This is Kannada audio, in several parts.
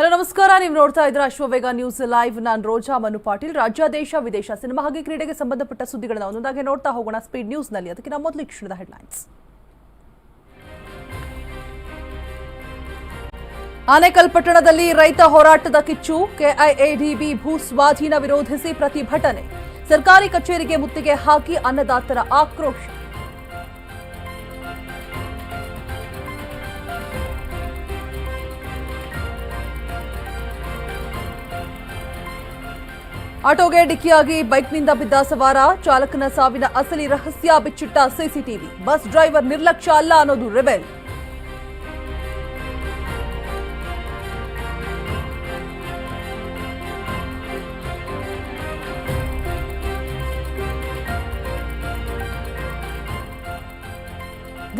ಹಲೋ, ನಮಸ್ಕಾರ. ನೀವು ನೋಡ್ತಾ ಇದ್ರ ಅಶ್ವವೇಗ ನ್ಯೂಸ್ ಲೈವ್. ನಾನು ರೋಜಾ ಮನು ಪಾಟೀಲ್. ರಾಜ್ಯ, ದೇಶ, ವಿದೇಶ ಸಿನಿಮಾ ಹಾಗೆ ಕ್ರೀಡೆಗೆ ಸಂಬಂಧಪಟ್ಟ ಸುದ್ದಿಗಳನ್ನ ಒಂದೊಂದಾಗಿ ನೋಡ್ತಾ ಹೋಗೋಣ ಸ್ಪೀಡ್ ನ್ಯೂಸ್ನಲ್ಲಿ. ಅದಕ್ಕೆ ನಮ್ಮ ಮೊದಲು ಕ್ಷಣದ ಹೆಡ್ಲೈನ್ಸ್. ಆನೇಕಲ್ ಪಟ್ಟಣದಲ್ಲಿ ರೈತ ಹೋರಾಟದ ಕಿಚ್ಚು. ಕೆಐಎಡಿಬಿ ಭೂ ಸ್ವಾಧೀನ ವಿರೋಧಿಸಿ ಪ್ರತಿಭಟನೆ. ಸರ್ಕಾರಿ ಕಚೇರಿಗೆ ಮುತ್ತಿಗೆ ಹಾಕಿ ಅನ್ನದಾತರ ಆಕ್ರೋಶ. ಆಟೋಗೆ ಡಿಕ್ಕಿಯಾಗಿ ಬೈಕ್ನಿಂದ ಬಿದ್ದ ಸವಾರ, ಚಾಲಕನ ಸಾವಿನ ಅಸಲಿ ರಹಸ್ಯ ಬಿಚ್ಚಿಟ್ಟ ಸಿಸಿಟಿವಿ. ಬಸ್ ಡ್ರೈವರ್ ನಿರ್ಲಕ್ಷ್ಯ ಅಲ್ಲ ಅನ್ನೋದು ರೆಬೆಲ್.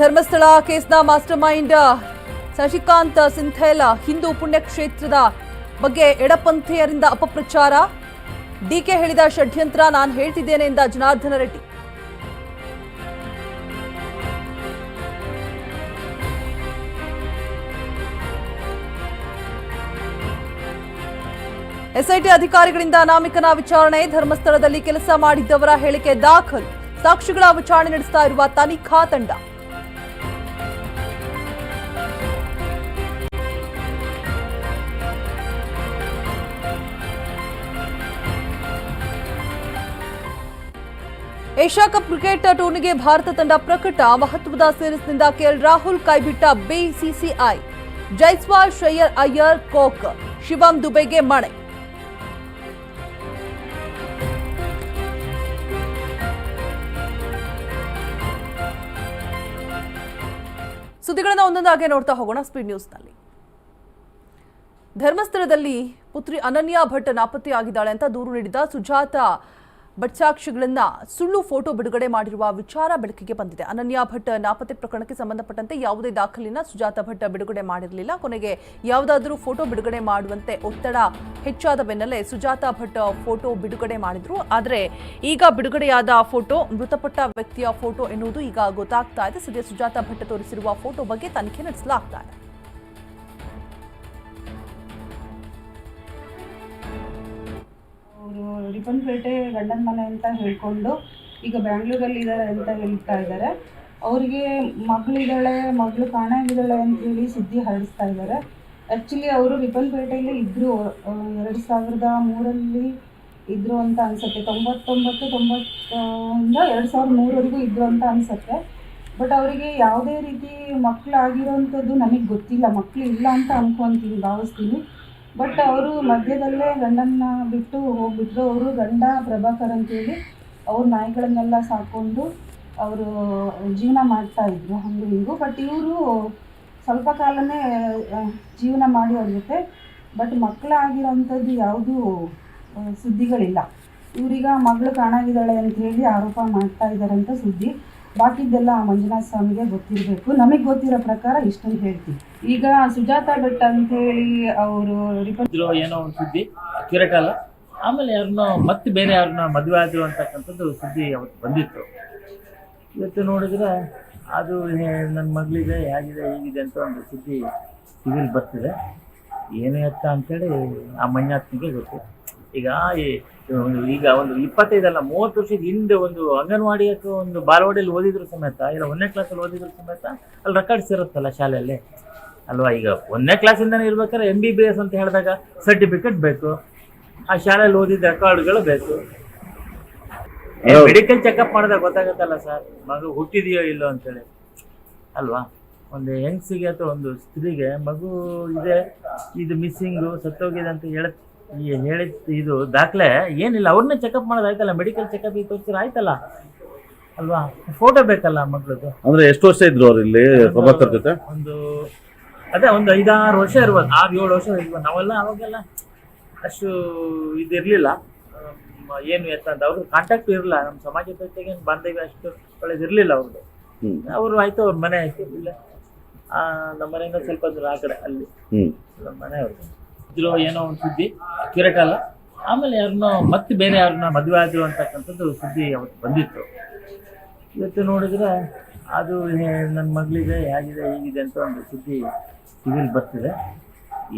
ಧರ್ಮಸ್ಥಳ ಕೇಸ್ನ ಮಾಸ್ಟರ್ ಮೈಂಡ್ ಶಶಿಕಾಂತ್ ಸಿಂಥೇಲ ಹಿಂದೂ ಪುಣ್ಯಕ್ಷೇತ್ರದ ಬಗ್ಗೆ ಎಡಪಂಥೀಯರಿಂದ ಅಪಪ್ರಚಾರ. ಡಿಕೆ ಹೇಳಿದ ಷಡ್ಯಂತ್ರ ನಾನು ಹೇಳ್ತಿದ್ದೇನೆ ಎಂದ ಜನಾರ್ದನ ರೆಡ್ಡಿ. ಎಸ್ಐಟಿ ಅಧಿಕಾರಿಗಳಿಂದ ಅನಾಮಿಕನ ವಿಚಾರಣೆ, ಧರ್ಮಸ್ಥಳದಲ್ಲಿ ಕೆಲಸ ಮಾಡಿದ್ದವರ ಹೇಳಿಕೆ ದಾಖಲು, ಸಾಕ್ಷಿಗಳ ವಿಚಾರಣೆ ನಡೆಸ್ತಾ ಇರುವ ತನಿಖಾ ತಂಡ. ಏಷ್ಯಾ ಕಪ್ ಕ್ರಿಕೆಟ್ ಟೂರ್ನಿಗೆ ಭಾರತ ತಂಡ ಪ್ರಕಟ ಮಹತ್ವದ ಸೀರೀಸ್ನಿಂದ ಕೆಎಲ್ ರಾಹುಲ್ ಕೈಬಿಟ್ಟ ಬಿಸಿಸಿಐ ಜೈಸ್ವಾಲ್ ಶ್ರೇಯರ್ ಅಯ್ಯರ್ ಕೋಕ್, ಶಿವಂ ದುಬೈಗೆ ಮಣೆ. ಸುದ್ದಿಗಳನ್ನ ಒಂದೊಂದಾಗೆ ನೋಡ್ತಾ ಹೋಗೋಣ ಸ್ಪೀಡ್ ನ್ಯೂಸ್ನಲ್ಲಿ ಧರ್ಮಸ್ಥಳದಲ್ಲಿ ಪುತ್ರಿ ಅನನ್ಯಾ ಭಟ್ ನಾಪತ್ತೆಯಾಗಿದ್ದಾಳೆ ಅಂತ ದೂರು ನೀಡಿದ ಸುಜಾತ ಭಟ್ ಸುಳ್ಳು ಫೋಟೋ ಬಿಡುಗಡೆ ಮಾಡಿರುವ ವಿಚಾರ ಬೆಳಕಿಗೆ ಬಂದಿದೆ. ಅನನ್ಯ ಭಟ್ ನಾಪತ್ತೆ ಪ್ರಕರಣಕ್ಕೆ ಸಂಬಂಧಪಟ್ಟಂತೆ ಯಾವುದೇ ದಾಖಲಿನ ಸುಜಾತ ಭಟ್ ಬಿಡುಗಡೆ ಮಾಡಿರಲಿಲ್ಲ. ಕೊನೆಗೆ ಯಾವುದಾದರೂ ಫೋಟೋ ಬಿಡುಗಡೆ ಮಾಡುವಂತೆ ಒತ್ತಡ ಹೆಚ್ಚಾದ ಬೆನ್ನಲ್ಲೇ ಸುಜಾತ ಭಟ್ ಫೋಟೋ ಬಿಡುಗಡೆ ಮಾಡಿದ್ರು. ಆದರೆ ಈಗ ಬಿಡುಗಡೆಯಾದ ಫೋಟೋ, ಮೃತಪಟ್ಟ ವ್ಯಕ್ತಿಯ ಫೋಟೋ ಎನ್ನುವುದು ಈಗ ಗೊತ್ತಾಗ್ತಾ ಇದೆ. ಸದ್ಯ ಸುಜಾತ ಭಟ್ ತೋರಿಸಿರುವ ಫೋಟೋ ಬಗ್ಗೆ ತನಿಖೆ ನಡೆಸಲಾಗ್ತಾ ಇದೆ. ಅವರು ರಿಪ್ಪನ್ಪೇಟೆ ಗಂಡನ ಮನೆ ಅಂತ ಹೇಳ್ಕೊಂಡು ಈಗ ಬ್ಯಾಂಗ್ಳೂರಲ್ಲಿ ಇದ್ದಾರೆ ಅಂತ ಹೇಳ್ತಾ ಇದ್ದಾರೆ. ಅವರಿಗೆ ಮಗಳಿದ್ದಾಳೆ ಮಗಳು ಕಾಣಾಗಿದ್ದಾಳೆ ಅಂತೇಳಿ ಸುದ್ದಿ ಹರಡಿಸ್ತಾ ಇದ್ದಾರೆ. ಆ್ಯಕ್ಚುಲಿ ಅವರು ರಿಪ್ಪನ್ಪೇಟೆಯಲ್ಲಿ ಇದ್ದರು ಎರಡು ಸಾವಿರದ ಮೂರಲ್ಲಿ ಇದ್ದರು ಅಂತ ಅನ್ಸುತ್ತೆ. ತೊಂಬತ್ತೊಂಬತ್ತು, ತೊಂಬತ್ತಿಂದ, ಎರಡು ಸಾವಿರದ ಮೂರವರೆಗೂ ಇದ್ದರು ಅಂತ ಅನಿಸುತ್ತೆ. ಬಟ್ ಅವರಿಗೆ ಯಾವುದೇ ರೀತಿ ಮಕ್ಕಳು ಆಗಿರೋವಂಥದ್ದು ನನಗೆ ಗೊತ್ತಿಲ್ಲ. ಮಕ್ಕಳು ಇಲ್ಲ ಅಂತ ಅನ್ಕೊತೀನಿ, ಭಾವಿಸ್ತೀನಿ. ಬಟ್ ಅವರು ಮಧ್ಯದಲ್ಲೇ ಗಂಡನ್ನ ಬಿಟ್ಟು ಹೋಗ್ಬಿಟ್ರು. ಅವರು ಗಂಡ ಪ್ರಭಾಕರ್ ಅಂತೇಳಿ ಅವ್ರ ನಾಯಿಗಳನ್ನೆಲ್ಲ ಸಾಕೊಂಡು ಅವರು ಜೀವನ ಮಾಡ್ತಾ ಇದ್ರು ಹಂಗೂ ಹಿಂಗೂ ಬಟ್ ಇವರು ಸ್ವಲ್ಪ ಕಾಲನೇ ಜೀವನ ಮಾಡಿ ಅವ್ರ ಜೊತೆ ಬಟ್ ಮಕ್ಕಳಾಗಿರೋಂಥದ್ದು ಯಾವುದೂ ಸುದ್ದಿಗಳಿಲ್ಲ. ಇವ್ರೀಗ ಮಗಳು ಕಾಣಾಗಿದ್ದಾಳೆ ಅಂತ ಹೇಳಿ ಆರೋಪ ಮಾಡ್ತಾ ಇದ್ದಾರಂತ ಸುದ್ದಿ. ಬಾಕಿದ್ದೆಲ್ಲ ಮಂಜುನಾಥ ಸ್ವಾಮಿಗೆ ಗೊತ್ತಿರಬೇಕು. ನಮಗೆ ಗೊತ್ತಿರೋ ಪ್ರಕಾರ ಇಷ್ಟೊಂದು ಹೇಳ್ತೀವಿ ಈಗ ಸುಜಾತ ಭಟ್ ಅಂತ ಹೇಳಿ ಅವರು ಏನೋ ಒಂದು ಸುದ್ದಿ ಕಿರಟಲ್ಲ ಆಮೇಲೆ ಯಾರನ್ನೋ ಮತ್ತೆ ಬೇರೆ ಯಾರನ್ನ ಮದುವೆ ಆದ್ರು ಅಂತಕ್ಕಂಥದ್ದು ಸುದ್ದಿ ಅವತ್ತು ಬಂದಿತ್ತು. ಇವತ್ತು ನೋಡಿದ್ರೆ ಅದು ನನ್ನ ಮಗಳಿದೆ ಹೇಗಿದೆ, ಹೀಗಿದೆ ಅಂತ ಒಂದು ಸುದ್ದಿ ಸಿವಿಲ್ ಬರ್ತಿದೆ. ಏನೇ ಅತ್ತ ಅಂತೇಳಿ ಆ ಮಂಜಾತ್ನಿಗೆ ಗೊತ್ತು. ಈಗ ಈಗ ಒಂದು ಇಪ್ಪತ್ತೈದಲ್ಲ, ಮೂವತ್ತು ವರ್ಷದ ಹಿಂದೆ ಒಂದು ಅಂಗನವಾಡಿ ಅಥವಾ ಒಂದು ಬಾಲವಾಡಿಯಲ್ಲಿ ಓದಿದ್ರು ಸಮೇತ, ಇಲ್ಲ ಒಂದನೇ ಕ್ಲಾಸಲ್ಲಿ ಓದಿದ್ರು ಸಮೇತ, ಅಲ್ಲಿ ರೆಕಾರ್ಡ್ಸ್ ಇರುತ್ತಲ್ಲ ಶಾಲೆಯಲ್ಲಿ. ಅಲ್ವಾ ಈಗ ಒಂದನೇ ಕ್ಲಾಸಿಂದನೇ ಇರ್ಬೇಕಾದ್ರೆ ಎಂ ಬಿ ಬಿ ಎಸ್ ಅಂತ ಹೇಳಿದಾಗ ಸರ್ಟಿಫಿಕೇಟ್ ಬೇಕು. ಆ ಶಾಲೆಯಲ್ಲಿ ಓದಿದ ರೆಕಾರ್ಡ್ಗಳು ಬೇಕು. ಮೆಡಿಕಲ್ ಚೆಕಪ್ ಮಾಡಿದಾಗ ಗೊತ್ತಾಗತ್ತಲ್ಲ ಸರ್? ಮಗು ಹುಟ್ಟಿದೆಯೋ ಇಲ್ಲೋ ಅಂತೇಳಿ. ಅಲ್ವಾ? ಒಂದು ಹೆಂಗ್ಸಿಗೆ ಅಥವಾ ಒಂದು ಸ್ತ್ರೀಗೆ ಮಗು ಇದೆ ಇದು ಮಿಸ್ಸಿಂಗು ಸತ್ತೋಗಿದೆ ಅಂತ ಹೇಳ ಈ ಹೇಳಿದ ಇದು ದಾಖಲೆ ಏನಿಲ್ಲ. ಅವ್ರನ್ನೇ ಚೆಕಪ್ ಮಾಡೋದಾಯ್ತಲ್ಲ ಮೆಡಿಕಲ್ ಚೆಕಪ್ ಈಗ ತೋರಿಸಿದ್ರೆ ಆಯ್ತಲ್ಲ? ಅಲ್ವಾ? ಫೋಟೋ ಬೇಕಲ್ಲ ಮಗಳದ್ದು? ಅಂದ್ರೆ ಎಷ್ಟು ವರ್ಷ ಇದ್ರು ಅವ್ರು ಇಲ್ಲಿ ಪ್ರಭಾಕರ್ ಜೊತೆ? ಒಂದು ಅದೇ ಒಂದು ಐದಾರು ವರ್ಷ ಇರ್ಬೋದು ಆರು ಏಳು ವರ್ಷ ಇರ್ಬೋದು. ನಾವೆಲ್ಲ ಅವಾಗೆಲ್ಲ ಅಷ್ಟು ಇದಿರಲಿಲ್ಲ. ಏನು ಎತ್ತ ಅಂತ. ಅವ್ರಿಗೆ ಕಾಂಟ್ಯಾಕ್ಟ್ ಇರಲಿಲ್ಲ. ನಮ್ಮ ಸಮಾಜ ಜೊತೆಗೆ ಬಾಂಧವ್ಯ ಅಷ್ಟು ಒಳ್ಳೇದಿರ್ಲಿಲ್ಲ ಅವ್ರದ್ದು. ಅವರು ಆಯ್ತು ಅವ್ರ ಮನೆ ಆಯ್ತು. ಇಲ್ಲ. ಆ, ನಮ್ಮ ಮನೆಯಿಂದ ಸ್ವಲ್ಪ ದೂರ ಆ ಕಡೆ ಅಲ್ಲಿ ನಮ್ಮ ಮನೆ ಅವ್ರದ್ದು ಇದ್ರು ಏನೋ ಒಂದು ಸುದ್ದಿ ಕ್ಯೂರೇಟ್ ಅಲ್ಲ. ಆಮೇಲೆ ಯಾರನ್ನೋ ಮತ್ತೆ ಬೇರೆ ಯಾರನ್ನ ಮದುವೆ ಆದ್ರು ಅಂತಕ್ಕಂಥದ್ದು ಸುದ್ದಿ ಅವತ್ತು ಬಂದಿತ್ತು. ಇವತ್ತು ನೋಡಿದ್ರೆ ಅದು ನನ್ನ ಮಗಳಿದೆ ಹೇಗಿದೆ ಹೀಗಿದೆ ಅಂತ ಒಂದು ಸುದ್ದಿ ಟಿವಿಲಿ ಬರ್ತಿದೆ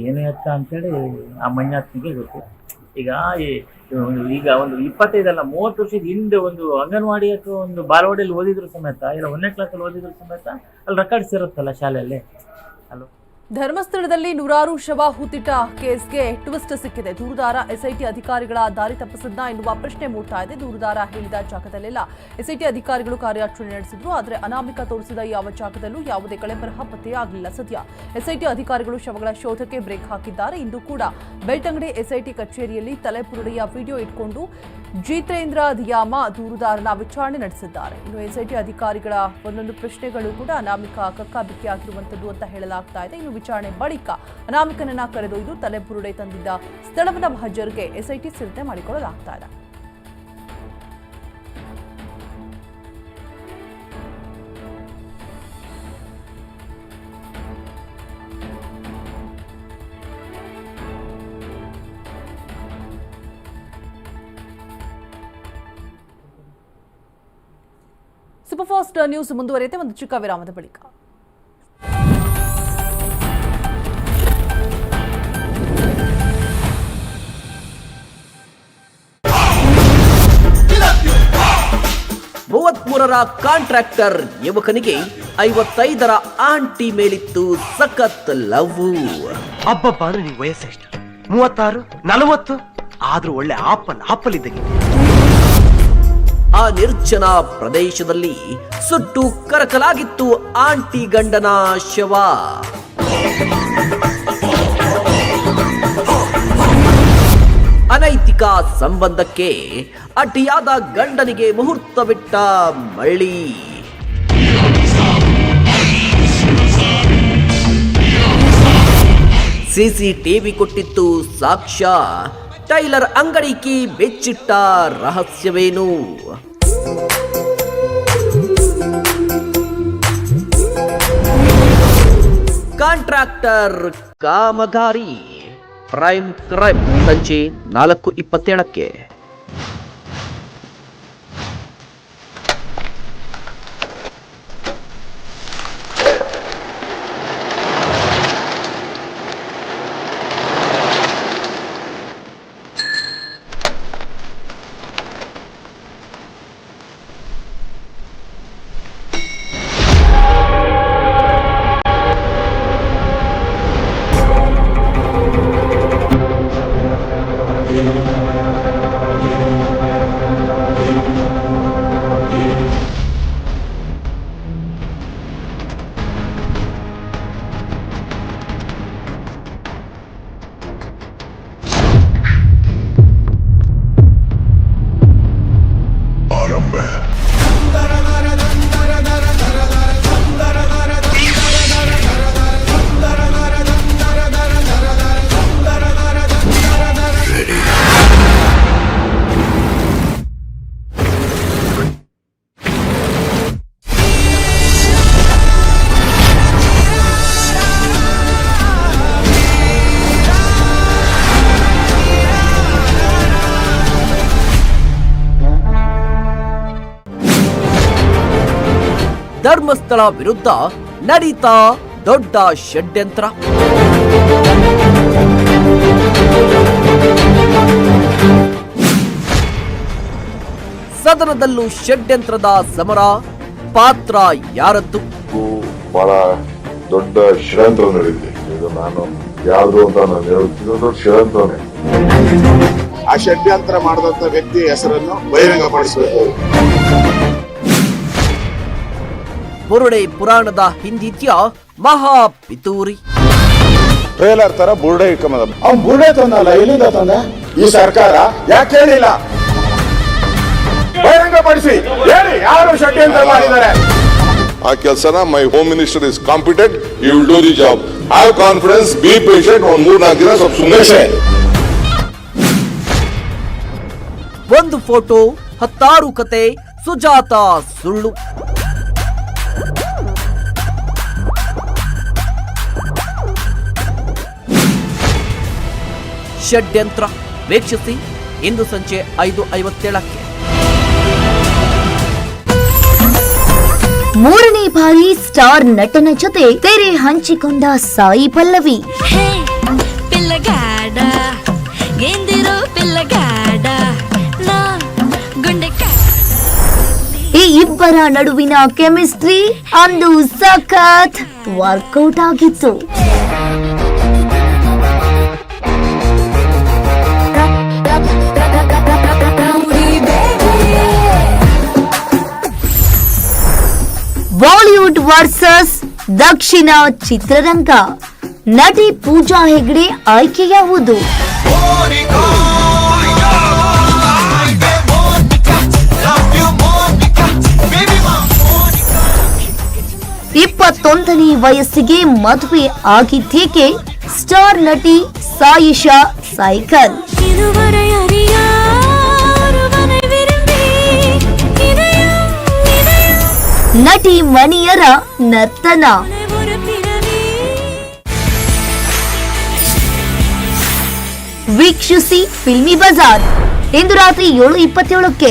ಏನು ಎತ್ತ ಅಂತೇಳಿ ಆ ಮಂಜಾತ್ನಿಗೆ ಗೊತ್ತು ಈಗ ಈಗ ಒಂದು ಇಪ್ಪತ್ತೈದಲ್ಲ, ಮೂವತ್ತು ವರ್ಷದ ಹಿಂದೆ ಒಂದು ಅಂಗನವಾಡಿ ಅಥವಾ ಒಂದು ಬಾಲವಾಡಿಯಲ್ಲಿ ಓದಿದ್ರು ಸಮೇತ, ಇಲ್ಲ ಒಂದನೇ ಕ್ಲಾಸಲ್ಲಿ ಓದಿದ್ರು ಸಮೇತ, ಅಲ್ಲಿ ರೆಕಾರ್ಡ್ಸ್ ಇರುತ್ತಲ್ಲ ಶಾಲೆಯಲ್ಲಿ? ಧರ್ಮಸ್ಥಳದಲ್ಲಿ ನೂರಾರು ಶವ ಹೂತಿಟ್ಟ ಕೇಸ್ಗೆ ಟ್ವಿಸ್ಟ್ ಸಿಕ್ಕಿದೆ. ದೂರುದಾರ, ಎಸ್ಐಟಿ ಅಧಿಕಾರಿಗಳ ದಾರಿ ತಪ್ಪಿಸದ್ನ ಎನ್ನುವ ಪ್ರಶ್ನೆ ಮೂಡ್ತಾ ಇದೆ. ದೂರುದಾರ ಹೇಳಿದ ಜಾಗದಲ್ಲೆಲ್ಲ ಎಸ್ಐಟಿ ಅಧಿಕಾರಿಗಳು ಕಾರ್ಯಾಚರಣೆ ನಡೆಸಿದ್ರು. ಆದರೆ ಅನಾಮಿಕ ತೋರಿಸಿದ ಯಾವ ಜಾಗದಲ್ಲೂ ಯಾವುದೇ ಕಳೆಬರಹ ಪತ್ತೆಯಾಗಲಿಲ್ಲ ಸದ್ಯ. ಎಸ್ಐಟಿ ಅಧಿಕಾರಿಗಳು ಶವಗಳ ಶೋಧಕ್ಕೆ ಬ್ರೇಕ್ ಹಾಕಿದ್ದಾರೆ. ಇಂದು ಕೂಡ ಬೆಳ್ತಂಗಡಿ ಎಸ್ಐಟಿ ಕಚೇರಿಯಲ್ಲಿ ತಲೆಪುರುಡೆಯ ವಿಡಿಯೋ ಇಟ್ಕೊಂಡು ಜಿತೇಂದ್ರ ದಿಯಾಮ ದೂರುದಾರನ ವಿಚಾರಣೆ ನಡೆಸಿದ್ದಾರೆ. ಇನ್ನು ಎಸ್ಐಟಿ ಅಧಿಕಾರಿಗಳ ಒಂದೊಂದು ಪ್ರಶ್ನೆಗಳು ಕೂಡ ಅನಾಮಿಕ ಕಕ್ಕಾಬಿಕ್ಕಿಯಾಗಿರುವಂತದ್ದು ಅಂತ ಹೇಳಲಾಗ್ತಾ ಇದೆ. ಇನ್ನು ವಿಚಾರಣೆ ಬಳಿಕ ಅನಾಮಿಕನನ್ನ ಕರೆದೊಯ್ದು ತಲೆಬುರುಡೆ ತಂದಿದ್ದ ಸ್ಥಳವನ್ನ ಮಹಜರ್ಗೆ ಎಸ್ಐಟಿ ಸಿದ್ಧತೆ ಮಾಡಿಕೊಳ್ಳಲಾಗ್ತಾ ಇದೆ. ಸೂಪರ್ ಫಾಸ್ಟ್ ನ್ಯೂಸ್ ಮುಂದುವರಿಯುತ್ತೆ, ಒಂದು ಚಿಕ್ಕ ವಿರಾಮದ ಬಳಿಕ. ಮೂವತ್ಮೂರರ ಕಾಂಟ್ರಾಕ್ಟರ್ ಯುವಕನಿಗೆ ಐವತ್ತೈದರ ಆಂಟಿ ಮೇಲಿತ್ತು ಸಖತ್ ಲವ್. ಅಬ್ಬಬ್ಬ ಅಂದ್ರೆ ನೀವು ವಯಸ್ಸೆಷ್ಟು? ಮೂವತ್ತಾರು ನಲವತ್ತು? ಆದ್ರೂ ಒಳ್ಳೆ ಆಪಲ್ ಆಪಲ್ ಇದ್ದಂಗೆ. ಆ ನಿರ್ಜನ ಪ್ರದೇಶದಲ್ಲಿ ಸುಟ್ಟು ಕರಕಲಾಗಿತ್ತು ಆಂಟಿ ಗಂಡನ ಶವ. ಅನೈತಿಕ ಸಂಬಂಧಕ್ಕೆ ಅಡ್ಡಿಯಾದ ಗಂಡನಿಗೆ ಮುಹೂರ್ತವಿಟ್ಟ ಮಳ್ಳಿ. ಸಿಸಿಟಿವಿ ಕೊಟ್ಟಿತ್ತು ಸಾಕ್ಷ್ಯ. ಟೈಲರ್ ಕಿ ಬೆಚ್ಚಿಟ್ಟ ರಹಸ್ಯವೇನು? ಕಾಂಟ್ರಾಕ್ಟರ್ ಕಾಮಗಾರಿ. ಪ್ರೈಮ್ ಕ್ರೈಮ್ ಸಂಜೆ ನಾಲ್ಕು ಇಪ್ಪತ್ತೇಳಕ್ಕೆ. ಧರ್ಮಸ್ಥಳ ವಿರುದ್ಧ ನಡೀತಾ ದೊಡ್ಡ ಷಡ್ಯಂತ್ರ. ಸದನದಲ್ಲೂ ಷಡ್ಯಂತ್ರದ ಸಮರ ಪಾತ್ರ ಯಾರದ್ದು? ಬಹಳ ದೊಡ್ಡ ಷಡ್ಯಂತ್ರ ನಡೆದಿದೆ. ಇದು ನಾನು ಯಾರ್ದು ಅಂತ ನಾನು ಹೇಳುತ್ತಿದ್ದು ದೊಡ್ಡ ಷಡ್ಯಂತ್ರನೇ. ಆ ಷಡ್ಯಂತ್ರ ಮಾಡಿದಂತ ವ್ಯಕ್ತಿ ಹೆಸರನ್ನು ಬಹಿರಂಗಪಡಿಸಬೇಕು. ಬುರುಡೆ ಪುರಾಣದ ಹಿಂದಿತ್ಯ ಮಹಾ ಪಿತೂರಿ ಟ್ರೇಲರ್ ತರ ಬುರುಡೆ ಕಮದ ಅವ್ನ್ ಬುರುಡೆ ತಂದಲ್ಲ ಎಲ್ಲಿಂದ ತಂದ? ಈ ಸರ್ಕಾರ? ಯಾಕೆ ಹೇಳಿಲ್ಲ? ಬಹಿರಂಗಪಡಿಸಿ. ಹೇಳಿ ಯಾರು ಷಡ್ಯಂತ್ರ ಮಾಡಿದ್ದಾರೆ? ಆ ಕೆಲಸನ my home minister is competent you will do the job have confidence be patient ಒಂದು ಮೂರು ನಾಲ್ಕು ದಿನ ಸ್ವಲ್ಪ ಸುಮ್ಮನೆ ಒಂದು ಫೋಟೋ ಹತ್ತಾರು ಕತೆ ಸುಜಾತ ಸುಳ್ಳು. ಷಡ್ಯಂತ್ರ ವೀಕ್ಷಿಸಿ ಇಂದು ಸಂಜೆ ಐದು ಐವತ್ತೇಳಕ್ಕೆ. ಮೂರನೇ ಬಾರಿ ಸ್ಟಾರ್ ನಟನ ಜೊತೆ ತೆರೆ ಹಂಚಿಕೊಂಡ ಸಾಯಿ ಪಲ್ಲವಿ. ಈ ಇಬ್ಬರ ನಡುವಿನ ಕೆಮಿಸ್ಟ್ರಿ ಅಂದು ಸಖತ್ ವರ್ಕೌಟ್ ಆಗಿತ್ತು. ಬಾಲಿವುಡ್ ವರ್ಸಸ್ ದಕ್ಷಿಣ ಚಿತ್ರರಂಗ. ನಟಿ ಪೂಜಾ ಹೆಗ್ಡೆ ಆಯ್ಕೆಯಾವುದು ಇಪ್ಪತ್ತೊಂದನೇ ವಯಸ್ಸಿಗೆ ಮದುವೆ ಆಗಿದ್ದೇಕೆ? ಸ್ಟಾರ್ ನಟಿ ಸಾಯಿಷಾ ಸೈಕಲ್ ನಟಿ ಮಣಿಯರ ನರ್ತನ ವೀಕ್ಷಿಸಿ ಫಿಲ್ಮಿ ಬಜಾರ್ ಇಂದು ರಾತ್ರಿ ಏಳು ಇಪ್ಪತ್ತೇಳಕ್ಕೆ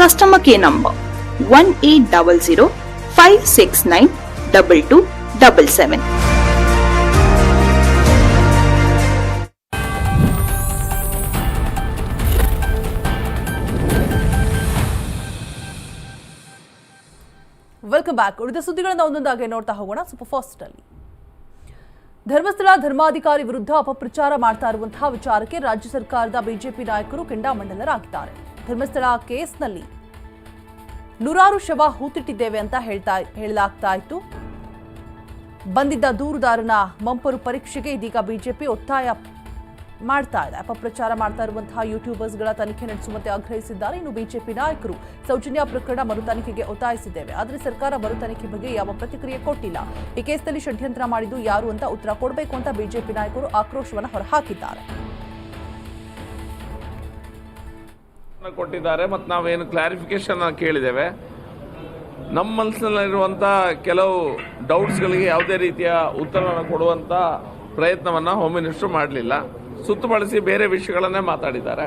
Customer nine double 1800 569 2277. Welcome back ಉಳಿದ ಸುದ್ದಿಗಳನ್ನು ಒಂದೊಂದಾಗಿ ನೋಡ್ತಾ ಹೋಗೋಣ. ಸೂಪರ್ ಫಾಸ್ಟ್ ಅಲ್ಲಿ. ಧರ್ಮಸ್ಥಳ ಧರ್ಮಾಧಿಕಾರಿ ವಿರುದ್ಧ ಅಪಪ್ರಚಾರ ಮಾಡ್ತಾ ಇರುವಂತಹ ವಿಚಾರಕ್ಕೆ ರಾಜ್ಯ ಸರ್ಕಾರದ ಬಿಜೆಪಿ ನಾಯಕರು ಕೆಂಡಾಮಂಡಲರಾಗಿದ್ದಾರೆ. ಧರ್ಮಸ್ಥಳ ಕೇಸ್ನಲ್ಲಿ ನೂರಾರು ಶವ ಹೂತಿಟ್ಟಿದ್ದೇವೆ ಅಂತ ಹೇಳ್ತಾ, ಹೇಳಲಾಗ್ತಾ ಇತ್ತು. ಬಂದಿದ್ದ ದೂರುದಾರನ ಮಂಪರು ಪರೀಕ್ಷೆಗೆ ಇದೀಗ ಬಿಜೆಪಿ ಒತ್ತಾಯ ಮಾಡ್ತಾ ಇದೆ. ಅಪಪ್ರಚಾರ ಮಾಡ್ತಾ ಇರುವಂತಹ ಯೂಟ್ಯೂಬರ್ಸ್ಗಳ ತನಿಖೆ ನಡೆಸುವಂತೆ ಆಗ್ರಹಿಸಿದ್ದಾರೆ. ಇನ್ನು ಬಿಜೆಪಿ ನಾಯಕರು ಸೌಜನ್ಯ ಪ್ರಕರಣ ಮರು ತನಿಖೆಗೆ ಒತ್ತಾಯಿಸಿದ್ದೇವೆ. ಆದರೆ ಸರ್ಕಾರ ಮರು ತನಿಖೆ ಬಗ್ಗೆ ಯಾವ ಪ್ರತಿಕ್ರಿಯೆ ಕೊಟ್ಟಿಲ್ಲ. ಈ ಕೇಸ್ನಲ್ಲಿ ಷಡ್ಯಂತ್ರ ಮಾಡಿದ್ದು ಯಾರು ಅಂತ ಉತ್ತರ ಕೊಡಬೇಕು ಅಂತ ಬಿಜೆಪಿ ನಾಯಕರು ಆಕ್ರೋಶವನ್ನು ಹೊರಹಾಕಿದ್ದಾರೆ. ಕೊಟ್ಟಿದ್ದಾರೆ ಮತ್ತು ನಾವೇನು ಕ್ಲಾರಿಫಿಕೇಶನ್ ಕೇಳಿದ್ದೇವೆ. ನಮ್ಮ ಮನಸ್ಸಿನಲ್ಲಿರುವಂಥ ಕೆಲವು ಡೌಟ್ಸ್ಗಳಿಗೆ ಯಾವುದೇ ರೀತಿಯ ಉತ್ತರವನ್ನು ಕೊಡುವಂಥ ಪ್ರಯತ್ನವನ್ನು ಹೋಮ್ ಮಿನಿಸ್ಟರ್ ಮಾಡಲಿಲ್ಲ. ಸುತ್ತುಬಳಸಿ ಬೇರೆ ವಿಷಯಗಳನ್ನೇ ಮಾತಾಡಿದ್ದಾರೆ.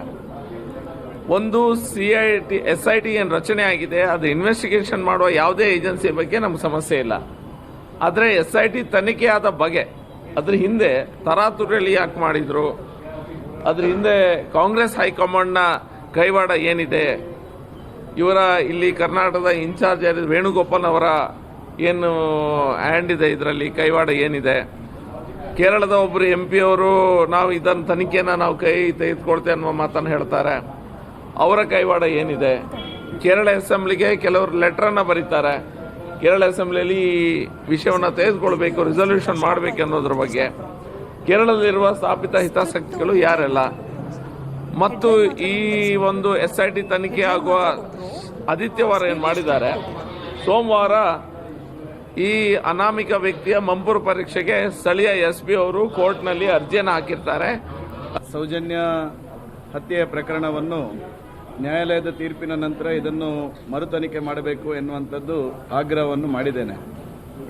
ಒಂದು C I T S I T ಏನು ರಚನೆ ಆಗಿದೆ, ಅದು ಇನ್ವೆಸ್ಟಿಗೇಷನ್ ಮಾಡುವ ಯಾವುದೇ ಏಜೆನ್ಸಿ ಬಗ್ಗೆ ನಮ್ಗೆ ಸಮಸ್ಯೆ ಇಲ್ಲ. ಆದರೆ ಎಸ್ ಐ ಟಿ ತನಿಖೆ ಬಗೆ, ಅದ್ರ ಹಿಂದೆ ತರಾತುರಿಯಲ್ಲಿ ಯಾಕೆ ಮಾಡಿದರು? ಅದ್ರ ಹಿಂದೆ ಕಾಂಗ್ರೆಸ್ ಹೈಕಮಾಂಡ್ನ ಕೈವಾಡ ಏನಿದೆ? ಇವರ ಇಲ್ಲಿ ಕರ್ನಾಟಕದ ಇನ್ಚಾರ್ಜ್ ಯಾರಿದ್ರು? ವೇಣುಗೋಪಾಲ್ ಅವರ ಏನು ಹ್ಯಾಂಡ್ ಇದೆ ಇದರಲ್ಲಿ, ಕೈವಾಡ ಏನಿದೆ? ಕೇರಳದ ಒಬ್ಬರು ಎಂ ಪಿ ಅವರು, ನಾವು ಇದನ್ನು ತನಿಖೆನ ನಾವು ಕೈ ತೆಗೆದುಕೊಳ್ತೇವೆ ಅನ್ನೋ ಮಾತನ್ನು ಹೇಳ್ತಾರೆ. ಅವರ ಕೈವಾಡ ಏನಿದೆ? ಕೇರಳ ಅಸೆಂಬ್ಲಿಗೆ ಕೆಲವರು ಲೆಟ್ರನ್ನು ಬರೀತಾರೆ. ಕೇರಳ ಅಸೆಂಬ್ಲಿಯಲ್ಲಿ ಈ ವಿಷಯವನ್ನು ತೆಗೆದುಕೊಳ್ಬೇಕು ರಿಸಲ್ಯೂಷನ್ ಮಾಡಬೇಕು ಅನ್ನೋದ್ರ ಬಗ್ಗೆ. ಕೇರಳದಲ್ಲಿರುವ ಸ್ಥಾಪಿತ ಹಿತಾಸಕ್ತಿಗಳು ಯಾರೆಲ್ಲ? ಮತ್ತು ಈ ಒಂದು ಎಸ್ ಐ ಟಿ ತನಿಖೆ ಆಗುವ ಆದಿತ್ಯವಾರ ಏನು ಮಾಡಿದ್ದಾರೆ? ಸೋಮವಾರ ಈ ಅನಾಮಿಕ ವ್ಯಕ್ತಿಯ ಮಂಪೂರು ಪರೀಕ್ಷೆಗೆ ಸ್ಥಳೀಯ ಎಸ್ ಪಿ ಅವರು ಕೋರ್ಟ್ನಲ್ಲಿ ಅರ್ಜಿಯನ್ನು ಹಾಕಿರ್ತಾರೆ. ಸೌಜನ್ಯ ಹತ್ಯೆಯ ಪ್ರಕರಣವನ್ನು ನ್ಯಾಯಾಲಯದ ತೀರ್ಪಿನ ನಂತರ ಇದನ್ನು ಮರು ತನಿಖೆ ಮಾಡಬೇಕು ಎನ್ನುವಂಥದ್ದು ಆಗ್ರಹವನ್ನು ಮಾಡಿದ್ದೇನೆ.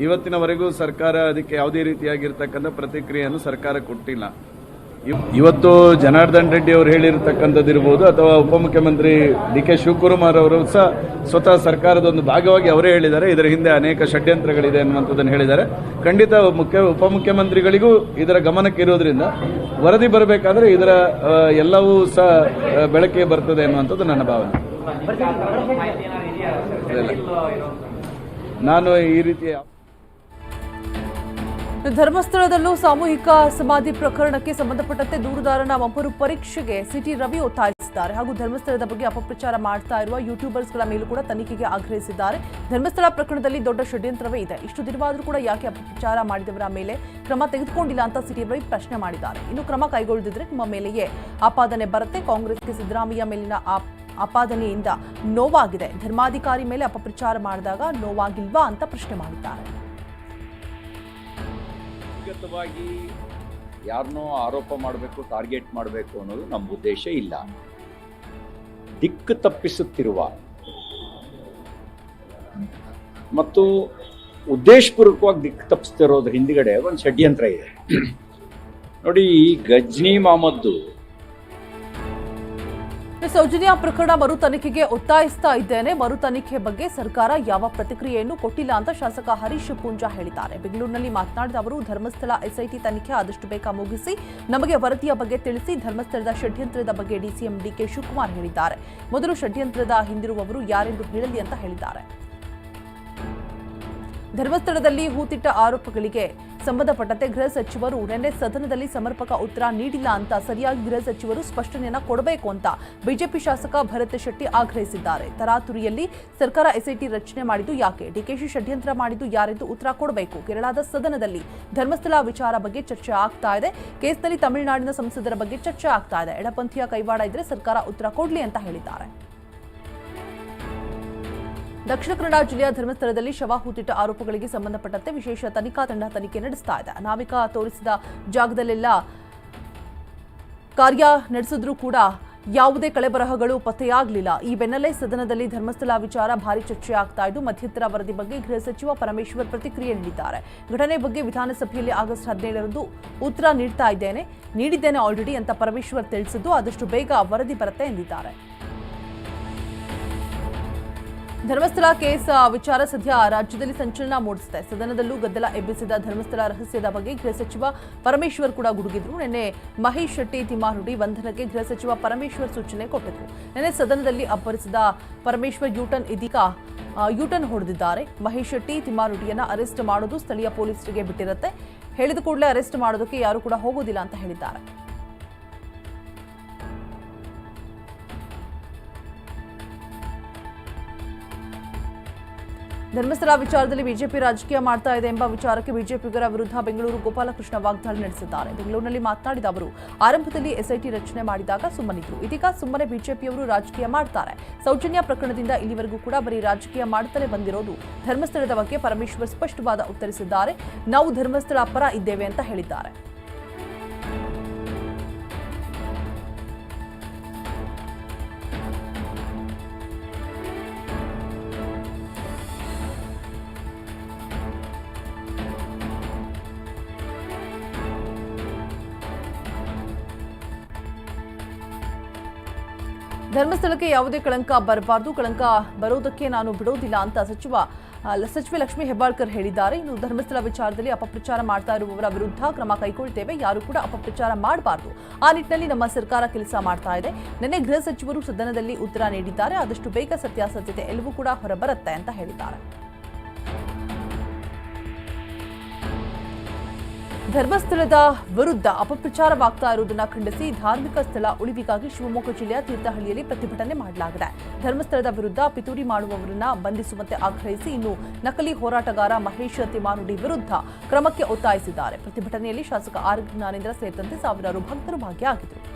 ಇವತ್ತಿನವರೆಗೂ ಸರ್ಕಾರ ಅದಕ್ಕೆ ಯಾವುದೇ ರೀತಿಯಾಗಿರ್ತಕ್ಕಂಥ ಪ್ರತಿಕ್ರಿಯೆಯನ್ನು ಸರ್ಕಾರ ಕೊಟ್ಟಿಲ್ಲ. ಇವತ್ತು ಜನಾರ್ದನ್ ರೆಡ್ಡಿ ಅವರು ಹೇಳಿರ್ತಕ್ಕಂಥದ್ದು ಇರ್ಬೋದು ಅಥವಾ ಉಪಮುಖ್ಯಮಂತ್ರಿ ಡಿ ಕೆ ಶಿವಕುಮಾರ್ ಅವರು ಸಹ ಸ್ವತಃ ಸರ್ಕಾರದ ಒಂದು ಭಾಗವಾಗಿ ಅವರೇ ಹೇಳಿದ್ದಾರೆ. ಇದರ ಹಿಂದೆ ಅನೇಕ ಷಡ್ಯಂತ್ರಗಳಿದೆ ಅನ್ನುವಂಥದ್ದನ್ನು ಹೇಳಿದ್ದಾರೆ. ಖಂಡಿತ ಮುಖ್ಯ ಉಪಮುಖ್ಯಮಂತ್ರಿಗಳಿಗೂ ಇದರ ಗಮನಕ್ಕೆ ಇರೋದ್ರಿಂದ ವರದಿ ಬರಬೇಕಾದ್ರೆ ಇದರ ಎಲ್ಲವೂ ಸಹ ಬೆಳಕಿಗೆ ಬರ್ತದೆ ಅನ್ನುವಂಥದ್ದು ನನ್ನ ಭಾವನೆ. ನಾನು ಈ ರೀತಿಯ ಧರ್ಮಸ್ಥಳದಲ್ಲೂ ಸಾಮೂಹಿಕ ಸಮಾಧಿ ಪ್ರಕರಣಕ್ಕೆ ಸಂಬಂಧಪಟ್ಟಂತೆ ದೂರುದಾರನ ಒಬ್ಬರು ಪರೀಕ್ಷೆಗೆ ಸಿಟಿ ರವಿ ಒತ್ತಾಯಿಸಿದ್ದಾರೆ. ಹಾಗೂ ಧರ್ಮಸ್ಥಳದ ಬಗ್ಗೆ ಅಪಪ್ರಚಾರ ಮಾಡ್ತಾ ಇರುವ ಯೂಟ್ಯೂಬರ್ಸ್ಗಳ ಮೇಲೂ ಕೂಡ ತನಿಖೆಗೆ ಆಗ್ರಹಿಸಿದ್ದಾರೆ. ಧರ್ಮಸ್ಥಳ ಪ್ರಕರಣದಲ್ಲಿ ದೊಡ್ಡ ಷಡ್ಯಂತ್ರವೇ ಇದೆ. ಇಷ್ಟು ದಿನವಾದರೂ ಕೂಡ ಯಾಕೆ ಅಪಪ್ರಚಾರ ಮಾಡಿದವರ ಮೇಲೆ ಕ್ರಮ ತೆಗೆದುಕೊಂಡಿಲ್ಲ ಅಂತ ಸಿಟಿ ರವಿ ಪ್ರಶ್ನೆ ಮಾಡಿದ್ದಾರೆ. ಇನ್ನು ಕ್ರಮ ಕೈಗೊಳ್ಳದಿದ್ರೆ ನಿಮ್ಮ ಮೇಲೆಯೇ ಆಪಾದನೆ ಬರುತ್ತೆ. ಕಾಂಗ್ರೆಸ್ಗೆ ಸಿದ್ದರಾಮಯ್ಯ ಮೇಲಿನ ಆ ಆಪಾದನೆಯಿಂದ ನೋವಾಗಿದೆ. ಧರ್ಮಾಧಿಕಾರಿ ಮೇಲೆ ಅಪಪ್ರಚಾರ ಮಾಡಿದಾಗ ನೋವಾಗಿಲ್ವಾ ಅಂತ ಪ್ರಶ್ನೆ ಮಾಡಿದ್ದಾರೆ. ವ್ಯಕ್ತಿಗತವಾಗಿ ಯಾರನ್ನೋ ಆರೋಪ ಮಾಡಬೇಕು, ಟಾರ್ಗೆಟ್ ಮಾಡಬೇಕು ಅನ್ನೋದು ನಮ್ಮ ಉದ್ದೇಶ ಇಲ್ಲ. ದಿಕ್ಕು ತಪ್ಪಿಸುತ್ತಿರುವ ಮತ್ತು ಉದ್ದೇಶಪೂರ್ವಕವಾಗಿ ದಿಕ್ಕು ತಪ್ಪಿಸ್ತಿರೋದ್ರ ಹಿಂದ್ಗಡೆ ಒಂದು ಷಡ್ಯಂತ್ರ ಇದೆ. ನೋಡಿ, ಈ ಗಜ್ನಿ ಮೊಹಮ್ಮದ್ದು ಸೌಜನ್ಯ ಪ್ರಕರಣ ಮರು ತನಿಖೆಗೆ ಒತ್ತಾಯಿಸ್ತಾ ಇದ್ದೇನೆ. ಮರು ತನಿಖೆ ಬಗ್ಗೆ ಸರ್ಕಾರ ಯಾವ ಪ್ರತಿಕ್ರಿಯೆಯನ್ನು ಕೊಟ್ಟಿಲ್ಲ ಅಂತ ಶಾಸಕ ಹರೀಶ್ ಪೂಂಜಾ ಹೇಳಿದ್ದಾರೆ. ಬೆಂಗಳೂರಿನಲ್ಲಿ ಮಾತನಾಡಿದ ಅವರು, ಧರ್ಮಸ್ಥಳ ಎಸ್ಐಟಿ ತನಿಖೆ ಆದಷ್ಟು ಬೇಗ ಮುಗಿಸಿ ನಮಗೆ ವರದಿಯ ಬಗ್ಗೆ ತಿಳಿಸಿ ಧರ್ಮಸ್ಥಳದ ಷಡ್ಯಂತ್ರದ ಬಗ್ಗೆ ಡಿಸಿಎಂ ಡಿಕೆ ಶಿವಕುಮಾರ್ ಹೇಳಿದ್ದಾರೆ. ಮೊದಲು ಷಡ್ಯಂತ್ರದ ಹಿಂದಿರುವವರು ಯಾರೆಂದು ಹೇಳಲಿ ಅಂತ ಹೇಳಿದ್ದಾರೆ. ಧರ್ಮಸ್ಥಳದಲ್ಲಿ ಹೂತಿಟ್ಟ ಆರೋಪಗಳಿಗೆ ಸಂಬಂಧಪಟ್ಟಂತೆ ಗೃಹ ಸಚಿವರು ನಿನ್ನೆ ಸದನದಲ್ಲಿ ಸಮರ್ಪಕ ಉತ್ತರ ನೀಡಿಲ್ಲ ಅಂತ ಸರಿಯಾಗಿ ಗೃಹ ಸಚಿವರು ಸ್ಪಷ್ಟನೆಯನ್ನ ಕೊಡಬೇಕು ಅಂತ ಬಿಜೆಪಿ ಶಾಸಕ ಭರತ್ ಶೆಟ್ಟಿ ಆಗ್ರಹಿಸಿದ್ದಾರೆ. ತರಾತುರಿಯಲ್ಲಿ ಸರ್ಕಾರ ಎಸ್ಐಟಿ ರಚನೆ ಮಾಡಿದ್ದು ಯಾಕೆ? ಡಿಕೆಶಿ ಷಡ್ಯಂತ್ರ ಮಾಡಿದ್ದು ಯಾರೆಂದು ಉತ್ತರ ಕೊಡಬೇಕು? ಕೇರಳದ ಸದನದಲ್ಲಿ ಧರ್ಮಸ್ಥಳ ವಿಚಾರ ಬಗ್ಗೆ ಚರ್ಚೆ ಆಗ್ತಾ ಇದೆ. ಕೇಸ್ನಲ್ಲಿ ತಮಿಳುನಾಡಿನ ಸಂಸದರ ಬಗ್ಗೆ ಚರ್ಚೆ ಆಗ್ತಾ ಇದೆ. ಎಡಪಂಥೀಯ ಕೈವಾಡ ಇದ್ರೆ ಸರ್ಕಾರ ಉತ್ತರ ಕೊಡಲಿ ಅಂತ ಹೇಳಿದ್ದಾರೆ. ದಕ್ಷಿಣ ಕನ್ನಡ ಜಿಲ್ಲೆಯ ಧರ್ಮಸ್ಥಳದಲ್ಲಿ ಶವ ಹೂತಿಟ್ಟ ಆರೋಪಗಳಿಗೆ ಸಂಬಂಧಪಟ್ಟಂತೆ ವಿಶೇಷ ತನಿಖಾ ತಂಡ ತನಿಖೆ ನಡೆಸ್ತಾ ಇದೆ. ನಾವಿಕ ತೋರಿಸಿದ ಜಾಗದಲ್ಲೆಲ್ಲ ಕಾರ್ಯ ನಡೆಸಿದ್ರೂ ಕೂಡ ಯಾವುದೇ ಕಳೆಬರಹಗಳು ಪತ್ತೆಯಾಗಲಿಲ್ಲ. ಈ ಬೆನ್ನಲ್ಲೇ ಸದನದಲ್ಲಿ ಧರ್ಮಸ್ಥಳ ವಿಚಾರ ಭಾರಿ ಚರ್ಚೆ ಆಗ್ತಾ ಇದ್ದು, ಮಧ್ಯಂತರ ವರದಿ ಬಗ್ಗೆ ಗೃಹ ಸಚಿವ ಪರಮೇಶ್ವರ್ ಪ್ರತಿಕ್ರಿಯೆ ನೀಡಿದ್ದಾರೆ. ಘಟನೆ ಬಗ್ಗೆ ವಿಧಾನಸಭೆಯಲ್ಲಿ ಆಗಸ್ಟ್ ಹದಿನೇಳರಂದು ಉತ್ತರ ನೀಡ್ತಾ ಇದ್ದೇನೆ. ನೀಡಿದ್ದೇನೆ ಆಲ್ರೆಡಿ ಅಂತ ಪರಮೇಶ್ವರ್ ತಿಳಿಸಿದ್ದು, ಆದಷ್ಟು ಬೇಗ ವರದಿ ಬರುತ್ತೆ ಎಂದಿದ್ದಾರೆ. ಧರ್ಮಸ್ಥಳ ಕೇಸ್ ವಿಚಾರ ಸದ್ಯ ರಾಜ್ಯದಲ್ಲಿ ಸಂಚಲನ ಮೂಡಿಸಿದೆ ಸದನದಲ್ಲೂ ಗದ್ದಲ ಎಬ್ಬಿಸಿದ ಧರ್ಮಸ್ಥಳ ರಹಸ್ಯದ ಬಗ್ಗೆ ಗೃಹ ಸಚಿವ ಪರಮೇಶ್ವರ್ ಕೂಡ ಗುಡುಗಿದ್ರು. ನಿನ್ನೆ ಮಹೇಶ್ ಶೆಟ್ಟಿ ತಿಮಾರುಡಿ ಬಂಧನಕ್ಕೆ ಗೃಹ ಸಚಿವ ಪರಮೇಶ್ವರ್ ಸೂಚನೆ ಕೊಟ್ಟಿದ್ರು. ನಿನ್ನೆ ಸದನದಲ್ಲಿ ಅಬ್ಬರಿಸಿದ ಪರಮೇಶ್ವರ್ ಯೂಟರ್ನ್ ಇದೀಗ ಯೂಟನ್ ಹೊಡೆದಿದ್ದಾರೆ. ಮಹೇಶ್ ಶೆಟ್ಟಿ ತಿಮಾರುಡಿಯನ್ನ ಅರೆಸ್ಟ್ ಮಾಡೋದು ಸ್ಥಳೀಯ ಪೊಲೀಸರಿಗೆ ಬಿಟ್ಟಿರುತ್ತೆ. ಹೇಳಿದ ಕೂಡಲೇ ಅರೆಸ್ಟ್ ಮಾಡೋದಕ್ಕೆ ಯಾರು ಕೂಡ ಹೋಗೋದಿಲ್ಲ ಅಂತ ಹೇಳಿದ್ದಾರೆ. ಧರ್ಮಸ್ಥಳ ವಿಚಾರದಲ್ಲಿ ಬಿಜೆಪಿ ರಾಜಕೀಯ ಮಾಡ್ತಾ ಇದೆ ಎಂಬ ವಿಚಾರಕ್ಕೆ ಬಿಜೆಪಿಗರ ವಿರುದ್ಧ ಬೆಂಗಳೂರು ಗೋಪಾಲಕೃಷ್ಣ ವಾಗ್ದಾಳಿ ನಡೆಸಿದ್ದಾರೆ. ಬೆಂಗಳೂರಿನಲ್ಲಿ ಮಾತನಾಡಿದ ಅವರು, ಆರಂಭದಲ್ಲಿ ಎಸ್ಐಟಿ ರಚನೆ ಮಾಡಿದಾಗ ಸುಮ್ಮನಿದ್ರು. ಇದೀಗ ಸುಮ್ಮನೆ ಬಿಜೆಪಿಯವರು ರಾಜಕೀಯ ಮಾಡ್ತಾರೆ. ಸೌಜನ್ಯ ಪ್ರಕರಣದಿಂದ ಇಲ್ಲಿವರೆಗೂ ಕೂಡ ಬರೀ ರಾಜಕೀಯ ಮಾಡುತ್ತಲೇ ಬಂದಿರೋದು ಧರ್ಮಸ್ಥಳದ ಬಗ್ಗೆ ಪರಮೇಶ್ವರ್ ಸ್ಪಷ್ಟವಾದ ಉತ್ತರಿಸಿದ್ದಾರೆ. ನಾವು ಧರ್ಮಸ್ಥಳ ಪರ ಇದ್ದೇವೆ ಅಂತ ಹೇಳಿದ್ದಾರೆ. ಧರ್ಮಸ್ಥಳಕ್ಕೆ ಯಾವುದೇ ಕಳಂಕ ಬರಬಾರದು. ಕಳಂಕ ಬರೋದಕ್ಕೆ ನಾನು ಬಿಡೋದಿಲ್ಲ ಅಂತ ಸಚಿವ ಸಚಿವೆ ಲಕ್ಷ್ಮೀ ಹೆಬ್ಬಾಳ್ಕರ್ ಹೇಳಿದ್ದಾರೆ. ಇನ್ನು ಧರ್ಮಸ್ಥಳ ವಿಚಾರದಲ್ಲಿ ಅಪಪ್ರಚಾರ ಮಾಡ್ತಾ ಇರುವವರ ವಿರುದ್ಧ ಕ್ರಮ ಕೈಗೊಳ್ತೇವೆ. ಯಾರು ಕೂಡ ಅಪಪ್ರಚಾರ ಮಾಡಬಾರದು. ಆ ನಿಟ್ಟಿನಲ್ಲಿ ನಮ್ಮ ಸರ್ಕಾರ ಕೆಲಸ ಮಾಡ್ತಾ ಇದೆ. ನಿನ್ನೆ ಗೃಹ ಸಚಿವರು ಸದನದಲ್ಲಿ ಉತ್ತರ ನೀಡಿದ್ದಾರೆ. ಆದಷ್ಟು ಬೇಗ ಸತ್ಯಾಸತ್ಯತೆ ಎಲ್ಲವೂ ಕೂಡ ಹೊರಬರುತ್ತೆ ಅಂತ ಹೇಳಿದ್ದಾರೆ. ಧರ್ಮಸ್ಥಳದ ವಿರುದ್ಧ ಅಪಪ್ರಚಾರವಾಗ್ತಾ ಇರುವುದನ್ನು ಖಂಡಿಸಿ ಧಾರ್ಮಿಕ ಸ್ಥಳ ಉಳಿವಿಗಾಗಿ ಶಿವಮೊಗ್ಗ ಜಿಲ್ಲೆಯ ತೀರ್ಥಹಳ್ಳಿಯಲ್ಲಿ ಪ್ರತಿಭಟನೆ ಮಾಡಲಾಗಿದೆ. ಧರ್ಮಸ್ಥಳದ ವಿರುದ್ಧ ಪಿತೂರಿ ಮಾಡುವವರನ್ನ ಬಂಧಿಸುವಂತೆ ಆಗ್ರಹಿಸಿ ಇನ್ನು ನಕಲಿ ಹೋರಾಟಗಾರ ಮಹೇಶ್ ತಿಮಾನುಡಿ ವಿರುದ್ಧ ಕ್ರಮಕ್ಕೆ ಒತ್ತಾಯಿಸಿದ್ದಾರೆ. ಪ್ರತಿಭಟನೆಯಲ್ಲಿ ಶಾಸಕ ಆರ್ ಜ್ಞಾನೇಂದ್ರ ಸೇರಿದಂತೆ ಸಾವಿರಾರು ಭಕ್ತರು ಭಾಗಿಯಾಗಿದ್ದರು.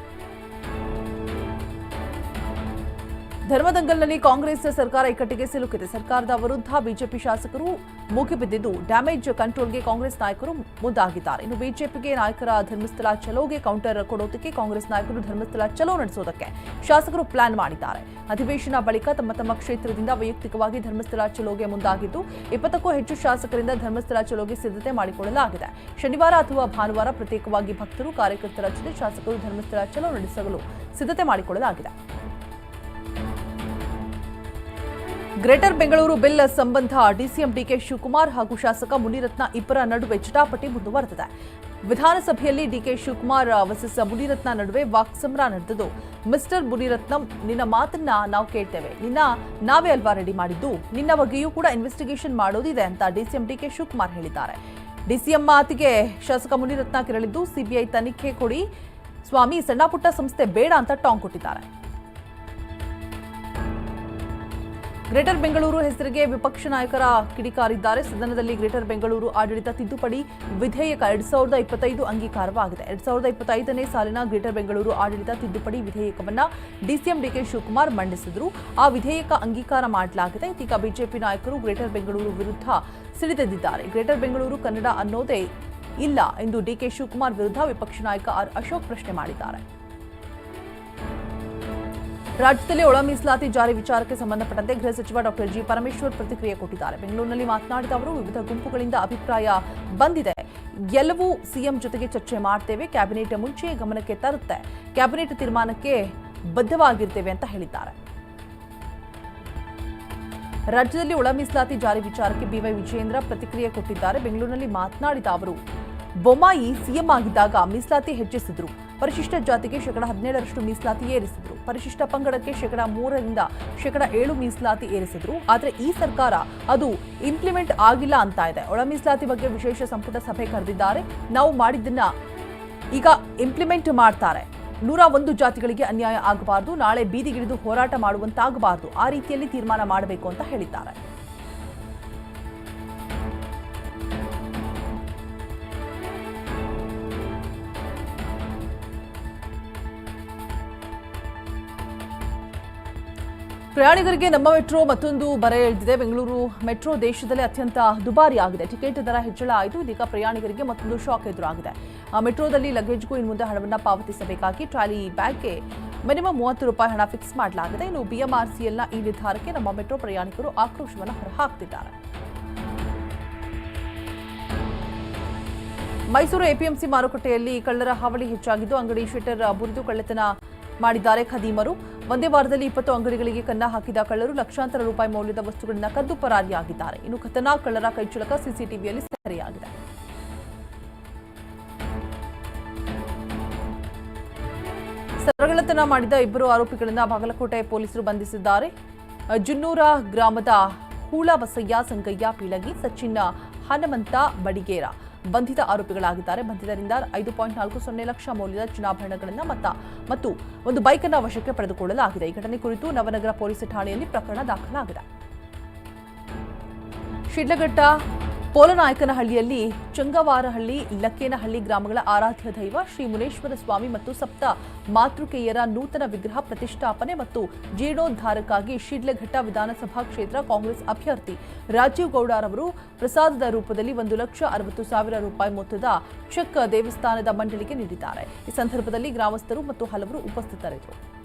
ಧರ್ಮದಂಗಲ್ನಲ್ಲಿ ಕಾಂಗ್ರೆಸ್ ಸರ್ಕಾರ ಇಕ್ಕಟ್ಟಿಗೆ ಸಿಲುಕಿದೆ. ಸರ್ಕಾರದ ವಿರುದ್ಧ ಬಿಜೆಪಿ ಶಾಸಕರು ಮುಗಿಬಿದ್ದಿದ್ದು ಡ್ಯಾಮೇಜ್ ಕಂಟ್ರೋಲ್ಗೆ ಕಾಂಗ್ರೆಸ್ ನಾಯಕರು ಮುಂದಾಗಿದ್ದಾರೆ. ಇನ್ನು ಬಿಜೆಪಿಗೆ ನಾಯಕರ ಧರ್ಮಸ್ಥಳ ಚಲೋಗೆ ಕೌಂಟರ್ ಕೊಡೋದಕ್ಕೆ ಕಾಂಗ್ರೆಸ್ ನಾಯಕರು ಧರ್ಮಸ್ಥಳ ಚಲೋ ನಡೆಸೋದಕ್ಕೆ ಶಾಸಕರು ಪ್ಲಾನ್ ಮಾಡಿದ್ದಾರೆ. ಅಧಿವೇಶನ ಬಳಿಕ ತಮ್ಮ ತಮ್ಮ ಕ್ಷೇತ್ರದಿಂದ ವೈಯಕ್ತಿಕವಾಗಿ ಧರ್ಮಸ್ಥಳ ಚಲೋಗೆ ಮುಂದಾಗಿದ್ದು, ಇಪ್ಪತ್ತಕ್ಕೂ ಹೆಚ್ಚು ಶಾಸಕರಿಂದ ಧರ್ಮಸ್ಥಳ ಚಲೋಗೆ ಸಿದ್ಧತೆ ಮಾಡಿಕೊಳ್ಳಲಾಗಿದೆ. ಶನಿವಾರ ಅಥವಾ ಭಾನುವಾರ ಪ್ರತ್ಯೇಕವಾಗಿ ಭಕ್ತರು, ಕಾರ್ಯಕರ್ತರ ಜೊತೆ ಶಾಸಕರು ಧರ್ಮಸ್ಥಳ ಚಲೋ ನಡೆಸಲು ಸಿದ್ಧತೆ ಮಾಡಿಕೊಳ್ಳಲಾಗಿದೆ. ಗ್ರೇಟರ್ ಬೆಂಗಳೂರು ಬಿಲ್ ಸಂಬಂಧ ಡಿಸಿಎಂ ಡಿಕೆ ಶಿವಕುಮಾರ್ ಹಾಗೂ ಶಾಸಕ ಮುನಿರತ್ನ ಇಬ್ಬರ ನಡುವೆ ಚಟಾಪಟಿ ಮುಂದುವರೆದಿದೆ. ವಿಧಾನಸಭೆಯಲ್ಲಿ ಡಿಕೆ ಶಿವಕುಮಾರ್ ವರ್ಸಸ್ ಮುನಿರತ್ನ ನಡುವೆ ವಾಕ್ಸಮರ ನಡೆದಿದ್ದು, ಮಿಸ್ಟರ್ ಮುನಿರತ್ನಂ, ನಿನ್ನ ಮಾತನ್ನ ನಾವು ಕೇಳ್ತೇವೆ. ನಿನ್ನ ನಾವೇ ಅಲ್ವಾ ರೆಡಿ ಮಾಡಿದ್ದು? ನಿನ್ನ ಬಗ್ಗೆಯೂ ಕೂಡ ಇನ್ವೆಸ್ಟಿಗೇಷನ್ ಮಾಡೋದಿದೆ ಅಂತ ಡಿಸಿಎಂ ಡಿಕೆ ಶಿವಕುಮಾರ್ ಹೇಳಿದ್ದಾರೆ. ಡಿಸಿಎಂ ಮಾತಿಗೆ ಶಾಸಕ ಮುನಿರತ್ನ ಕೆರಳಿದ್ದು, ಸಿಬಿಐ ತನಿಖೆ ಕೊಡಿ. ಸ್ವಾಮಿ ಸಣ್ಣ ಪುಟ್ಟ ಸಂಸ್ಥೆ ಬೇಡ ಅಂತ ಟಾಂಗ್ ಕೊಟ್ಟಿದ್ದಾರೆ. ಗ್ರೇಟರ್ ಬೆಂಗಳೂರು ಹೆಸರಿಗೆ ವಿಪಕ್ಷ ನಾಯಕರ ಕಿಡಿಕಾರಿದ್ದಾರೆ. ಸದನದಲ್ಲಿ ಗ್ರೇಟರ್ ಬೆಂಗಳೂರು ಆಡಳಿತ ತಿದ್ದುಪಡಿ ವಿಧೇಯಕ ಎರಡ್ ಸಾವಿರದ ಇಪ್ಪತ್ತೈದು ಅಂಗೀಕಾರವಾಗಿದೆ. ಎರಡ್ ಸಾವಿರದ ಇಪ್ಪತ್ತೈದನೇ ಸಾಲಿನ ಗ್ರೇಟರ್ ಬೆಂಗಳೂರು ಆಡಳಿತ ತಿದ್ದುಪಡಿ ವಿಧೇಯಕವನ್ನ ಡಿಸಿಎಂ ಡಿಕೆ ಶಿವಕುಮಾರ್ ಮಂಡಿಸಿದ್ರು. ಆ ವಿಧೇಯಕ ಅಂಗೀಕಾರ ಮಾಡಲಾಗಿದೆ. ಇದೀಗ ಬಿಜೆಪಿ ನಾಯಕರು ಗ್ರೇಟರ್ ಬೆಂಗಳೂರು ವಿರುದ್ಧ ಸಿಡಿದೆದ್ದಿದ್ದಾರೆ. ಗ್ರೇಟರ್ ಬೆಂಗಳೂರು ಕನ್ನಡ ಅನ್ನೋದೇ ಇಲ್ಲ ಎಂದು ಡಿಕೆ ಶಿವಕುಮಾರ್ ವಿರುದ್ಧ ವಿಪಕ್ಷ ನಾಯಕ ಆರ್ ಅಶೋಕ್ ಪ್ರಶ್ನೆ ಮಾಡಿದ್ದಾರೆ. ರಾಜ್ಯದಲ್ಲಿ ಒಳ ಮೀಸಲಾತಿ ಜಾರಿ ವಿಚಾರಕ್ಕೆ ಸಂಬಂಧಪಟ್ಟಂತೆ ಗೃಹ ಸಚಿವ ಡಾಕ್ಟರ್ ಜಿ ಪರಮೇಶ್ವರ್ ಪ್ರತಿಕ್ರಿಯೆ ಕೊಟ್ಟಿದ್ದಾರೆ. ಬೆಂಗಳೂರಿನಲ್ಲಿ ಮಾತನಾಡಿದ ಅವರು, ವಿವಿಧ ಗುಂಪುಗಳಿಂದ ಅಭಿಪ್ರಾಯ ಬಂದಿದೆ. ಎಲ್ಲವೂ ಸಿಎಂ ಜೊತೆಗೆ ಚರ್ಚೆ ಮಾಡ್ತೇವೆ. ಕ್ಯಾಬಿನೆಟ್ ಮುಂಚೆ ಗಮನಕ್ಕೆ ತರುತ್ತೆ. ಕ್ಯಾಬಿನೆಟ್ ತೀರ್ಮಾನಕ್ಕೆ ಬದ್ಧವಾಗಿರ್ತೇವೆ ಅಂತ ಹೇಳಿದ್ದಾರೆ. ರಾಜ್ಯದಲ್ಲಿ ಒಳ ಮೀಸಲಾತಿ ಜಾರಿ ವಿಚಾರಕ್ಕೆ ಬಿವೈ ವಿಜಯೇಂದ್ರ ಪ್ರತಿಕ್ರಿಯೆ ಕೊಟ್ಟಿದ್ದಾರೆ. ಬೆಂಗಳೂರಿನಲ್ಲಿ ಮಾತನಾಡಿದ ಅವರು, ಬೊಮ್ಮಾಯಿ ಸಿಎಂ ಆಗಿದ್ದಾಗ ಮೀಸಲಾತಿ ಹೆಚ್ಚಿಸಿದ್ರು. ಪರಿಶಿಷ್ಟ ಜಾತಿಗೆ ಶೇಕಡ ಹದಿನೇಳರಷ್ಟು ಮೀಸಲಾತಿ ಏರಿಸಿದ್ರು. ಪರಿಶಿಷ್ಟ ಪಂಗಡಕ್ಕೆ ಶೇಕಡ ಮೂರರಿಂದ ಶೇಕಡ ಏಳು ಮೀಸಲಾತಿ ಏರಿಸಿದ್ರು. ಆದರೆ ಈ ಸರ್ಕಾರ ಅದು ಇಂಪ್ಲಿಮೆಂಟ್ ಆಗಿಲ್ಲ ಅಂತ ಇದೆ. ಒಳ ಮೀಸಲಾತಿ ಬಗ್ಗೆ ವಿಶೇಷ ಸಂಪುಟ ಸಭೆ ಕರೆದಿದ್ದಾರೆ. ನಾವು ಮಾಡಿದ್ದನ್ನ ಈಗ ಇಂಪ್ಲಿಮೆಂಟ್ ಮಾಡ್ತಾರೆ. ನೂರ ಒಂದು ಜಾತಿಗಳಿಗೆ ಅನ್ಯಾಯ ಆಗಬಾರದು. ನಾಳೆ ಬೀದಿಗಿಳಿದು ಹೋರಾಟ ಮಾಡುವಂತಾಗಬಾರದು. ಆ ರೀತಿಯಲ್ಲಿ ತೀರ್ಮಾನ ಮಾಡಬೇಕು ಅಂತ ಹೇಳಿದ್ದಾರೆ. ಪ್ರಯಾಣಿಕರಿಗೆ ನಮ್ಮ ಮೆಟ್ರೋ ಮತ್ತೊಂದು ಬರೆ ಎಳೆದಿದೆ. ಬೆಂಗಳೂರು ಮೆಟ್ರೋ ದೇಶದಲ್ಲೇ ಅತ್ಯಂತ ದುಬಾರಿ ಆಗಿದೆ ಟಿಕೆಟ್ ದರ ಹೆಚ್ಚಳ ಆಯಿತು. ಇದೀಗ ಪ್ರಯಾಣಿಕರಿಗೆ ಮತ್ತೊಂದು ಶಾಕ್ ಎದುರಾಗಿದೆ. ಮೆಟ್ರೋದಲ್ಲಿ ಲಗೇಜ್ಗೂ ಇನ್ನು ಮುಂದೆ ಹಣವನ್ನು ಪಾವತಿಸಬೇಕಾಗಿ ಟ್ರಾಲಿ ಬ್ಯಾಗ್ಗೆ ಮಿನಿಮಮ್ ಮೂವತ್ತು ರೂಪಾಯಿ ಹಣ ಫಿಕ್ಸ್ ಮಾಡಲಾಗಿದೆ. ಇನ್ನು ಬಿಎಂಆರ್ಸಿಎಲ್ನ ಈ ನಿರ್ಧಾರಕ್ಕೆ ನಮ್ಮ ಮೆಟ್ರೋ ಪ್ರಯಾಣಿಕರು ಆಕ್ರೋಶವನ್ನು ಹೊರಹಾಕ್ತಿದ್ದಾರೆ. ಮೈಸೂರು ಎಪಿಎಂಸಿ ಮಾರುಕಟ್ಟೆಯಲ್ಲಿ ಕಳ್ಳರ ಹಾವಳಿ ಹೆಚ್ಚಾಗಿದ್ದು, ಅಂಗಡಿ ಶೆಟ್ಟರ್ ಬುರಿದು ಕಳ್ಳತನ ಮಾಡಿದ್ದಾರೆ ಖದೀಮರು. ಒಂದೇ ವಾರದಲ್ಲಿ ಇಪ್ಪತ್ತು ಅಂಗಡಿಗಳಿಗೆ ಕನ್ನ ಹಾಕಿದ ಕಳ್ಳರು ಲಕ್ಷಾಂತರ ರೂಪಾಯಿ ಮೌಲ್ಯದ ವಸ್ತುಗಳನ್ನು ಕದ್ದು ಪರಾರಿಯಾಗಿದ್ದಾರೆ. ಇನ್ನು ಖತರ್ನಾಕ್ ಕಳ್ಳರ ಕೈಚಳಕ ಸಿಸಿಟಿವಿಯಲ್ಲಿ ಸೆರೆಯಾಗಿದೆ. ಸರಗಳತನ ಮಾಡಿದ ಇಬ್ಬರು ಆರೋಪಿಗಳನ್ನು ಬಾಗಲಕೋಟೆ ಪೊಲೀಸರು ಬಂಧಿಸಿದ್ದಾರೆ. ಜುನ್ನೂರ ಗ್ರಾಮದ ಹೂಳಬಸಯ್ಯ ಸಂಗಯ್ಯ ಪೀಳಗಿ ಸಚಿನ್ ಹನುಮಂತ ಬಡಿಗೇರ. ಬಂಧಿತ ಆರೋಪಿಗಳಾಗಿದ್ದಾರೆ. ಬಂಧಿತರಿಂದ ಐದು ಪಾಯಿಂಟ್ ನಾಲ್ಕು ಸೊನ್ನೆ ಲಕ್ಷ ಮೌಲ್ಯದ ಚುನಾಭರಣಗಳನ್ನು ಮತ್ತ, ಮತ್ತು ಒಂದು ಬೈಕನ್ನು ವಶಕ್ಕೆ ಪಡೆದುಕೊಳ್ಳಲಾಗಿದೆ. ಈ ಘಟನೆ ಕುರಿತು ನವನಗರ ಪೊಲೀಸ್ ಠಾಣೆಯಲ್ಲಿ ಪ್ರಕರಣ ದಾಖಲಾಗಿದೆ. ಶಿಡ್ಲಘಟ್ಟ ಪೋಲನಾಯಕನಹಳ್ಳಿಯಲ್ಲಿ ಚಂಗವಾರಹಳ್ಳಿ, ಲಕ್ಕೇನಹಳ್ಳಿ ಗ್ರಾಮಗಳ ಆರಾಧ್ಯ ದೈವ ಶ್ರೀ ಮುನೇಶ್ವರ ಸ್ವಾಮಿ ಮತ್ತು ಸಪ್ತ ಮಾತೃಕೆಯರ ನೂತನ ವಿಗ್ರಹ ಪ್ರತಿಷ್ಠಾಪನೆ ಮತ್ತು ಜೀರ್ಣೋದ್ಧಾರಕ್ಕಾಗಿ ಶಿಡ್ಲಘಟ್ಟ ವಿಧಾನಸಭಾ ಕ್ಷೇತ್ರ ಕಾಂಗ್ರೆಸ್ ಅಭ್ಯರ್ಥಿ ರಾಜೀವ್ ಗೌಡರವರು ಪ್ರಸಾದದ ರೂಪದಲ್ಲಿ ಒಂದು ಲಕ್ಷ ಅರವತ್ತು ಸಾವಿರ ರೂಪಾಯಿ ಮೊತ್ತದ ಚೆಕ್ ದೇವಸ್ಥಾನದ ಮಂಡಳಿಗೆ ನೀಡಿದ್ದಾರೆ. ಈ ಸಂದರ್ಭದಲ್ಲಿ ಗ್ರಾಮಸ್ಥರು ಮತ್ತು ಹಲವರು ಉಪಸ್ಥಿತರಿದ್ದರು.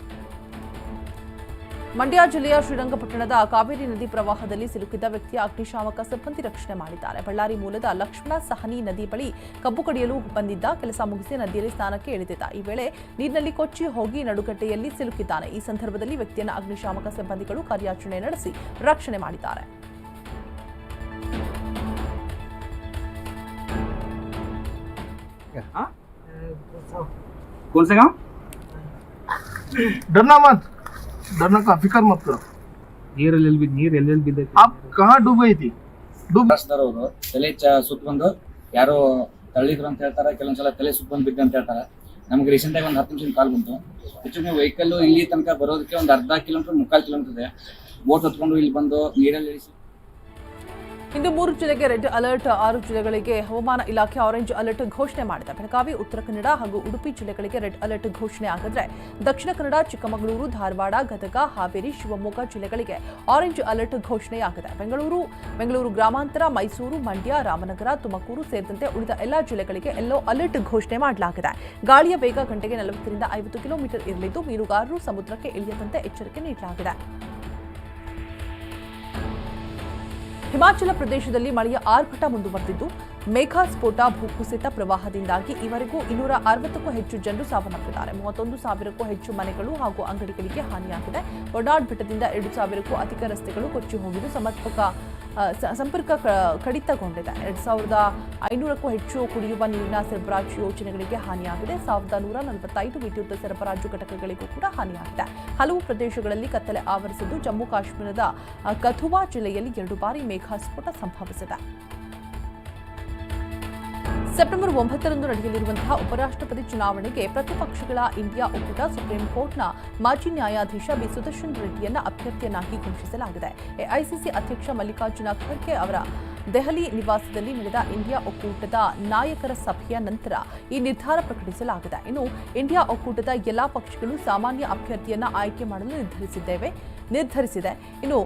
ಮಂಡ್ಯ ಜಿಲ್ಲೆಯ ಶ್ರೀರಂಗಪಟ್ಟಣದ ಕಾವೇರಿ ನದಿ ಪ್ರವಾಹದಲ್ಲಿ ಸಿಲುಕಿದ್ದ ವ್ಯಕ್ತಿಯ ಅಗ್ನಿಶಾಮಕ ಸಿಬ್ಬಂದಿ ರಕ್ಷಣೆ ಮಾಡಿದ್ದಾರೆ ಬಳ್ಳಾರಿ ಮೂಲದ ಲಕ್ಷ್ಮಣ ಸಹನಿ ನದಿ ಬಳಿ ಕಬ್ಬು ಕಡಿಯಲು ಬಂದಿದ್ದ ಕೆಲಸ ಮುಗಿಸಿ ನದಿಯಲ್ಲಿ ಸ್ನಾನಕ್ಕೆ ಇಳಿದಿದ್ದ ಈ ವೇಳೆ ನೀರಿನಲ್ಲಿ ಕೊಚ್ಚಿ ಹೋಗಿ ನಡುಗಡ್ಡೆಯಲ್ಲಿ ಸಿಲುಕಿದ್ದಾನೆ ಈ ಸಂದರ್ಭದಲ್ಲಿ ವ್ಯಕ್ತಿಯನ್ನು ಅಗ್ನಿಶಾಮಕ ಸಿಬ್ಬಂದಿಗಳು ಕಾರ್ಯಾಚರಣೆ ನಡೆಸಿ ರಕ್ಷಣೆ ಮಾಡಿದ್ದಾರೆ कौन सा गांव डरना मत डरना का फिक्र मत करो ನೀರ್ ಎಲ್ಲೆಲ್ಲಿ ಬಿದ್ದು ನೀರ್ ಎಲ್ಲೆಲ್ಲಿ ಬಿದ್ದೈತಿ आप कहाँ डूब गई थी डूब ಅವರು ತಲೆ ಚ ಸುತ್ತ ಬಂದು ಯಾರೋ ತಳ್ಳಿದ್ರು ಅಂತ ಹೇಳ್ತಾರೆ ಕೆಲವೊಂದ್ಸಲ ತಲೆ ಸುತ್ತ ಬಂದು ಬಿದ್ದು ಅಂತ ಹೇಳ್ತಾರೆ ನಮ್ಗೆ ರೀಸೆಂಟ್ ಆಗಿ ಒಂದು ಹತ್ತು ನಿಮಿಷ ಕಾಲ್ ಬಂತು ಹೆಚ್ಚು ವೆಹಿಕಲ್ ಇಲ್ಲಿ ತನಕ ಬರೋದಕ್ಕೆ ಒಂದು ಅರ್ಧ ಕಿಲೋಮೀಟರ್ ಮುಕ್ಕಾಲು ಕಿಲೋಮೀಟರ್ ಇದೆ ಬೋಟ್ ಹೊತ್ಕೊಂಡು ಇಲ್ಲಿ ಬಂದು ನೀರಲ್ಲಿ ಇಳಿಸಿ ಇಂದು ಮೂರು ಜಿಲ್ಲೆಗೆ ರೆಡ್ ಅಲರ್ಟ್, ಆರು ಜಿಲ್ಲೆಗಳಿಗೆ ಹವಾಮಾನ ಇಲಾಖೆ ಆರೆಂಜ್ ಅಲರ್ಟ್ ಘೋಷಣೆ ಮಾಡಿದೆ. ಬೆಳಗಾವಿ, ಉತ್ತರ ಕನ್ನಡ ಹಾಗೂ ಉಡುಪಿ ಜಿಲ್ಲೆಗಳಿಗೆ ರೆಡ್ ಅಲರ್ಟ್ ಘೋಷಣೆ ಆಗಿದ್ರೆ ದಕ್ಷಿಣ ಕನ್ನಡ, ಚಿಕ್ಕಮಗಳೂರು, ಧಾರವಾಡ, ಗದಗ, ಹಾವೇರಿ, ಶಿವಮೊಗ್ಗ ಜಿಲ್ಲೆಗಳಿಗೆ ಆರೆಂಜ್ ಅಲರ್ಟ್ ಘೋಷಣೆಯಾಗಿದೆ ಬೆಂಗಳೂರು ಬೆಂಗಳೂರು ಗ್ರಾಮಾಂತರ, ಮೈಸೂರು, ಮಂಡ್ಯ, ರಾಮನಗರ, ತುಮಕೂರು ಸೇರಿದಂತೆ ಉಳಿದ ಎಲ್ಲಾ ಜಿಲ್ಲೆಗಳಿಗೆ ಎಲ್ಲೋ ಅಲರ್ಟ್ ಘೋಷಣೆ ಮಾಡಲಾಗಿದೆ. ಗಾಳಿಯ ವೇಗ ಗಂಟೆಗೆ ನಲವತ್ತರಿಂದ ಐವತ್ತು ಕಿಲೋಮೀಟರ್ ಇರಲಿದ್ದು, ಮೀನುಗಾರರು ಸಮುದ್ರಕ್ಕೆ ಇಳಿಯದಂತೆ ಎಚ್ಚರಿಕೆ ನೀಡಲಾಗಿದೆ. ಹಿಮಾಚಲ ಪ್ರದೇಶದಲ್ಲಿ ಮಳೆಯ ಆರ್ಭಟ ಮುಂದುವರೆದಿದ್ದು ಮೇಘಾಸ್ಫೋಟ ಭೂಕುಸಿತ ಪ್ರವಾಹದಿಂದಾಗಿ ಈವರೆಗೂ ಇನ್ನೂರ ಅರವತ್ತಕ್ಕೂ ಹೆಚ್ಚು ಜನರು ಸಾವನ್ನಪ್ಪಿದ್ದಾರೆ. ಮೂವತ್ತೊಂದು ಸಾವಿರಕ್ಕೂ ಹೆಚ್ಚು ಮನೆಗಳು ಹಾಗೂ ಅಂಗಡಿಗಳಿಗೆ ಹಾನಿಯಾಗಿದೆ. ಒಡಾಡ್ ಬೆಟ್ಟದಿಂದ ಎರಡು ಸಾವಿರಕ್ಕೂ ಅಧಿಕ ರಸ್ತೆಗಳು ಕೊಚ್ಚಿ ಹೋಗಿದ್ದು, ಸಮರ್ಪಕ ಸಂಪರ್ಕ ಕಡಿತಗೊಂಡಿದೆ. ಎರಡ್ ಸಾವಿರದ ಐನೂರಕ್ಕೂ ಹೆಚ್ಚು ಕುಡಿಯುವ ನೀರಿನ ಸರಬರಾಜು ಯೋಜನೆಗಳಿಗೆ ಹಾನಿಯಾಗಿದೆ. ಸಾವಿರದ ನೂರ ನಲವತ್ತೈದು ವಿದ್ಯುತ್ ಸರಬರಾಜು ಘಟಕಗಳಿಗೂ ಕೂಡ ಹಾನಿಯಾಗಿದೆ. ಹಲವು ಪ್ರದೇಶಗಳಲ್ಲಿ ಕತ್ತಲೆ ಆವರಿಸಿದ್ದು ಜಮ್ಮು ಕಾಶ್ಮೀರದ ಕಥುವಾ ಜಿಲ್ಲೆಯಲ್ಲಿ ಎರಡು ಬಾರಿ ಮೇಘಾಸ್ಫೋಟ ಸಂಭವಿಸಿದೆ. ಸೆಪ್ಟೆಂಬರ್ ಒಂಬತ್ತರಂದು ನಡೆಯಲಿರುವಂತಹ ಉಪರಾಷ್ಟ್ರಪತಿ ಚುನಾವಣೆಗೆ ಪ್ರತಿಪಕ್ಷಗಳ ಇಂಡಿಯಾ ಒಕ್ಕೂಟ ಸುಪ್ರೀಂ ಕೋರ್ಟ್ನ ಮಾಜಿ ನ್ಯಾಯಾಧೀಶ ಬಿ. ಸುದರ್ಶನ್ ರೆಡ್ಡಿಯನ್ನ ಅಭ್ಯರ್ಥಿಯನ್ನಾಗಿ ಘೋಷಿಸಲಾಗಿದೆ. ಎಐಸಿಸಿ ಅಧ್ಯಕ್ಷ ಮಲ್ಲಿಕಾರ್ಜುನ ಖರ್ಗೆ ಅವರ ದೆಹಲಿ ನಿವಾಸದಲ್ಲಿ ನಡೆದ ಇಂಡಿಯಾ ಒಕ್ಕೂಟದ ನಾಯಕರ ಸಭೆಯ ನಂತರ ಈ ನಿರ್ಧಾರ ಪ್ರಕಟಿಸಲಾಗಿದೆ. ಇನ್ನು ಇಂಡಿಯಾ ಒಕ್ಕೂಟದ ಎಲ್ಲಾ ಪಕ್ಷಗಳು ಸಾಮಾನ್ಯ ಅಭ್ಯರ್ಥಿಯನ್ನು ಆಯ್ಕೆ ಮಾಡಲು ನಿರ್ಧರಿಸಿದ್ದೇವೆ, ನಿರ್ಧರಿಸಿದೆ. ಇನ್ನು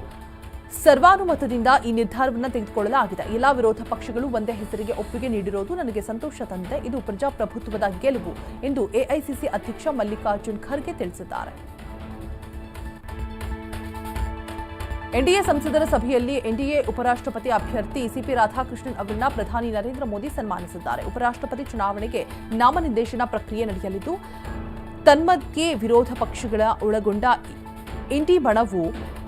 ಸರ್ವಾನುಮತದಿಂದ ಈ ನಿರ್ಧಾರವನ್ನು ತೆಗೆದುಕೊಳ್ಳಲಾಗಿದೆ. ಎಲ್ಲಾ ವಿರೋಧ ಪಕ್ಷಗಳು ಒಂದೇ ಹೆಸರಿಗೆ ಒಪ್ಪಿಗೆ ನೀಡಿರುವುದು ನನಗೆ ಸಂತೋಷ ತಂದಿದೆ. ಇದು ಪ್ರಜಾಪ್ರಭುತ್ವದ ಗೆಲುವು ಎಂದು ಎಐಸಿಸಿ ಅಧ್ಯಕ್ಷ ಮಲ್ಲಿಕಾರ್ಜುನ್ ಖರ್ಗೆ ತಿಳಿಸಿದ್ದಾರೆ. ಎನ್ಡಿಎ ಸಂಸದರ ಸಭೆಯಲ್ಲಿ ಎನ್ಡಿಎ ಉಪರಾಷ್ಟ್ರಪತಿ ಅಭ್ಯರ್ಥಿ ಸಿಪಿ ರಾಧಾಕೃಷ್ಣನ್ ಅವರನ್ನ ಪ್ರಧಾನಿ ನರೇಂದ್ರ ಮೋದಿ ಸನ್ಮಾನಿಸಿದ್ದಾರೆ. ಉಪರಾಷ್ಟ್ರಪತಿ ಚುನಾವಣೆಗೆ ನಾಮನಿರ್ದೇಶನ ಪ್ರಕ್ರಿಯೆ ನಡೆಯಲಿದ್ದು, ತನ್ಮಧ್ಯೆ ವಿರೋಧ ಪಕ್ಷಗಳ ಒಳಗೊಂಡ ಇಂಡಿ ಬಣವು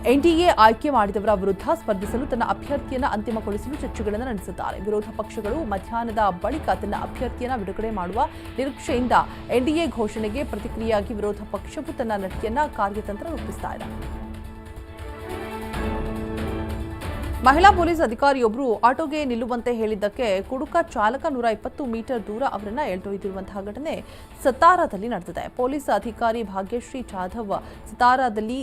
ಎನ್ಡಿಎ ಆಯ್ಕೆ ಮಾಡಿದವರ ವಿರುದ್ಧ ಸ್ಪರ್ಧಿಸಲು ತನ್ನ ಅಭ್ಯರ್ಥಿಯನ್ನ ಅಂತಿಮಗೊಳಿಸಲು ಚರ್ಚೆಗಳನ್ನು ನಡೆಸಿದ್ದಾರೆ ವಿರೋಧ ಪಕ್ಷಗಳು ಮಧ್ಯಾಹ್ನದ ಬಳಿಕ ತನ್ನ ಅಭ್ಯರ್ಥಿಯನ್ನ ಬಿಡುಗಡೆ ಮಾಡುವ ನಿರೀಕ್ಷೆಯಿಂದ ಎನ್ಡಿಎ ಘೋಷಣೆಗೆ ಪ್ರತಿಕ್ರಿಯೆಯಾಗಿ ವಿರೋಧ ಪಕ್ಷವು ತನ್ನ ನಟಿಯನ್ನ ಕಾರ್ಯತಂತ್ರ ರೂಪಿಸ್ತಾ ಇದೆ. ಮಹಿಳಾ ಪೊಲೀಸ್ ಅಧಿಕಾರಿಯೊಬ್ಬರು ಆಟೋಗೆ ನಿಲ್ಲುವಂತೆ ಹೇಳಿದ್ದಕ್ಕೆ ಕುಡುಕ ಚಾಲಕ ನೂರ ಇಪ್ಪತ್ತು ಮೀಟರ್ ದೂರ ಅವರನ್ನು ಎಳೆದೊಯ್ದಿರುವಂತಹ ಘಟನೆ ಸತಾರಾದಲ್ಲಿ ನಡೆದಿದೆ. ಪೊಲೀಸ್ ಅಧಿಕಾರಿ ಭಾಗ್ಯಶ್ರೀ ಜಾಧವ್ ಸತಾರಾದಲ್ಲಿ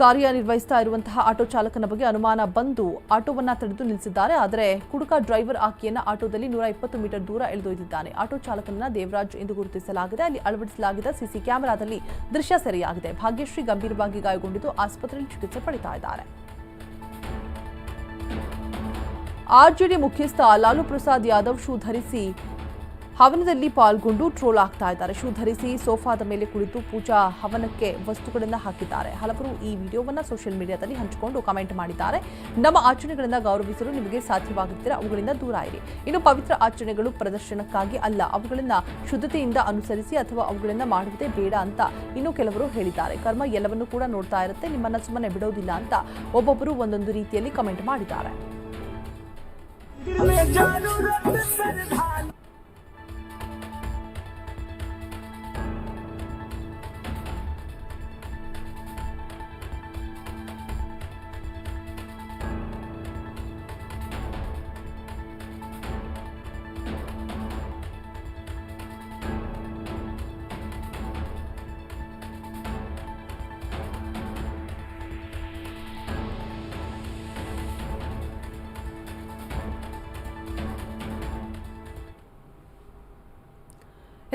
ಕಾರ್ಯನಿರ್ವಹಿಸ್ತಾ ಇರುವಂತಹ ಆಟೋ ಚಾಲಕನ ಬಗ್ಗೆ ಅನುಮಾನ ಬಂದು ಆಟೋವನ್ನ ತಡೆದು ನಿಲ್ಲಿಸಿದ್ದಾರೆ. ಆದರೆ ಕುಡುಕ ಡ್ರೈವರ್ ಆಕೆಯನ್ನ ಆಟೋದಲ್ಲಿ ನೂರ ಇಪ್ಪತ್ತು ಮೀಟರ್ ದೂರ ಎಳೆದೊಯ್ದಿದ್ದಾನೆ. ಆಟೋ ಚಾಲಕನನ್ನ ದೇವರಾಜ್ ಎಂದು ಗುರುತಿಸಲಾಗಿದೆ. ಅಲ್ಲಿ ಅಳವಡಿಸಲಾಗಿದ್ದ ಸಿಸಿ ಕ್ಯಾಮೆರಾದಲ್ಲಿ ದೃಶ್ಯ ಸೆರೆಯಾಗಿದೆ. ಭಾಗ್ಯಶ್ರೀ ಗಂಭೀರವಾಗಿ ಗಾಯಗೊಂಡಿದ್ದು ಆಸ್ಪತ್ರೆಯಲ್ಲಿ ಚಿಕಿತ್ಸೆ ಪಡಿತಾ ಇದ್ದಾರೆ. ಆರ್ಜೆಡಿ ಮುಖ್ಯಸ್ಥ ಲಾಲು ಪ್ರಸಾದ್ ಯಾದವ್ ಶೂ ಧರಿಸಿ ಹವನದಲ್ಲಿ ಪಾಲ್ಗೊಂಡು ಟ್ರೋಲ್ ಆಗ್ತಾ ಇದ್ದಾರೆ. ಶೂ ಧರಿಸಿ ಸೋಫಾದ ಮೇಲೆ ಕುಳಿತು ಪೂಜಾ ಹವನಕ್ಕೆ ವಸ್ತುಗಳನ್ನು ಹಾಕಿದ್ದಾರೆ. ಹಲವರು ಈ ವಿಡಿಯೋವನ್ನ ಸೋಷಿಯಲ್ ಮೀಡಿಯಾದಲ್ಲಿ ಹಂಚಿಕೊಂಡು ಕಮೆಂಟ್ ಮಾಡಿದ್ದಾರೆ. ನಮ್ಮ ಆಚರಣೆಗಳನ್ನು ಗೌರವಿಸಲು ನಿಮಗೆ ಸಾಧ್ಯವಾಗುತ್ತಿದ್ದರೆ ಅವುಗಳಿಂದ ದೂರ ಇರಿ. ಇನ್ನು ಪವಿತ್ರ ಆಚರಣೆಗಳು ಪ್ರದರ್ಶನಕ್ಕಾಗಿ ಅಲ್ಲ, ಅವುಗಳನ್ನು ಶುದ್ಧತೆಯಿಂದ ಅನುಸರಿಸಿ ಅಥವಾ ಅವುಗಳನ್ನು ಮಾಡುವುದೇ ಬೇಡ ಅಂತ ಇನ್ನು ಕೆಲವರು ಹೇಳಿದ್ದಾರೆ. ಕರ್ಮ ಎಲ್ಲವನ್ನೂ ಕೂಡ ನೋಡ್ತಾ ಇರುತ್ತೆ, ನಿಮ್ಮನ್ನ ಸುಮ್ಮನೆ ಬಿಡೋದಿಲ್ಲ ಅಂತ ಒಬ್ಬೊಬ್ಬರು ಒಂದೊಂದು ರೀತಿಯಲ್ಲಿ ಕಮೆಂಟ್ ಮಾಡಿದ್ದಾರೆ.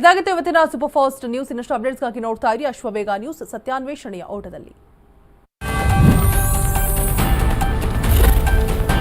ಇದಾಗಿತ್ತು ಇವತ್ತಿನ ಸೂಪರ್ ಫಾಸ್ಟ್ ನ್ಯೂಸ್ ಇನ್ನಷ್ಟು ಅಪ್ಡೇಟ್ಸ್ಗಾಗಿ ನೋಡ್ತಾ ಇರಿ. ಅಶ್ವವೇಗ ನ್ಯೂಸ್ ಸತ್ಯಾನ್ವೇಷಣೆಯ ಓಟದಲ್ಲಿ.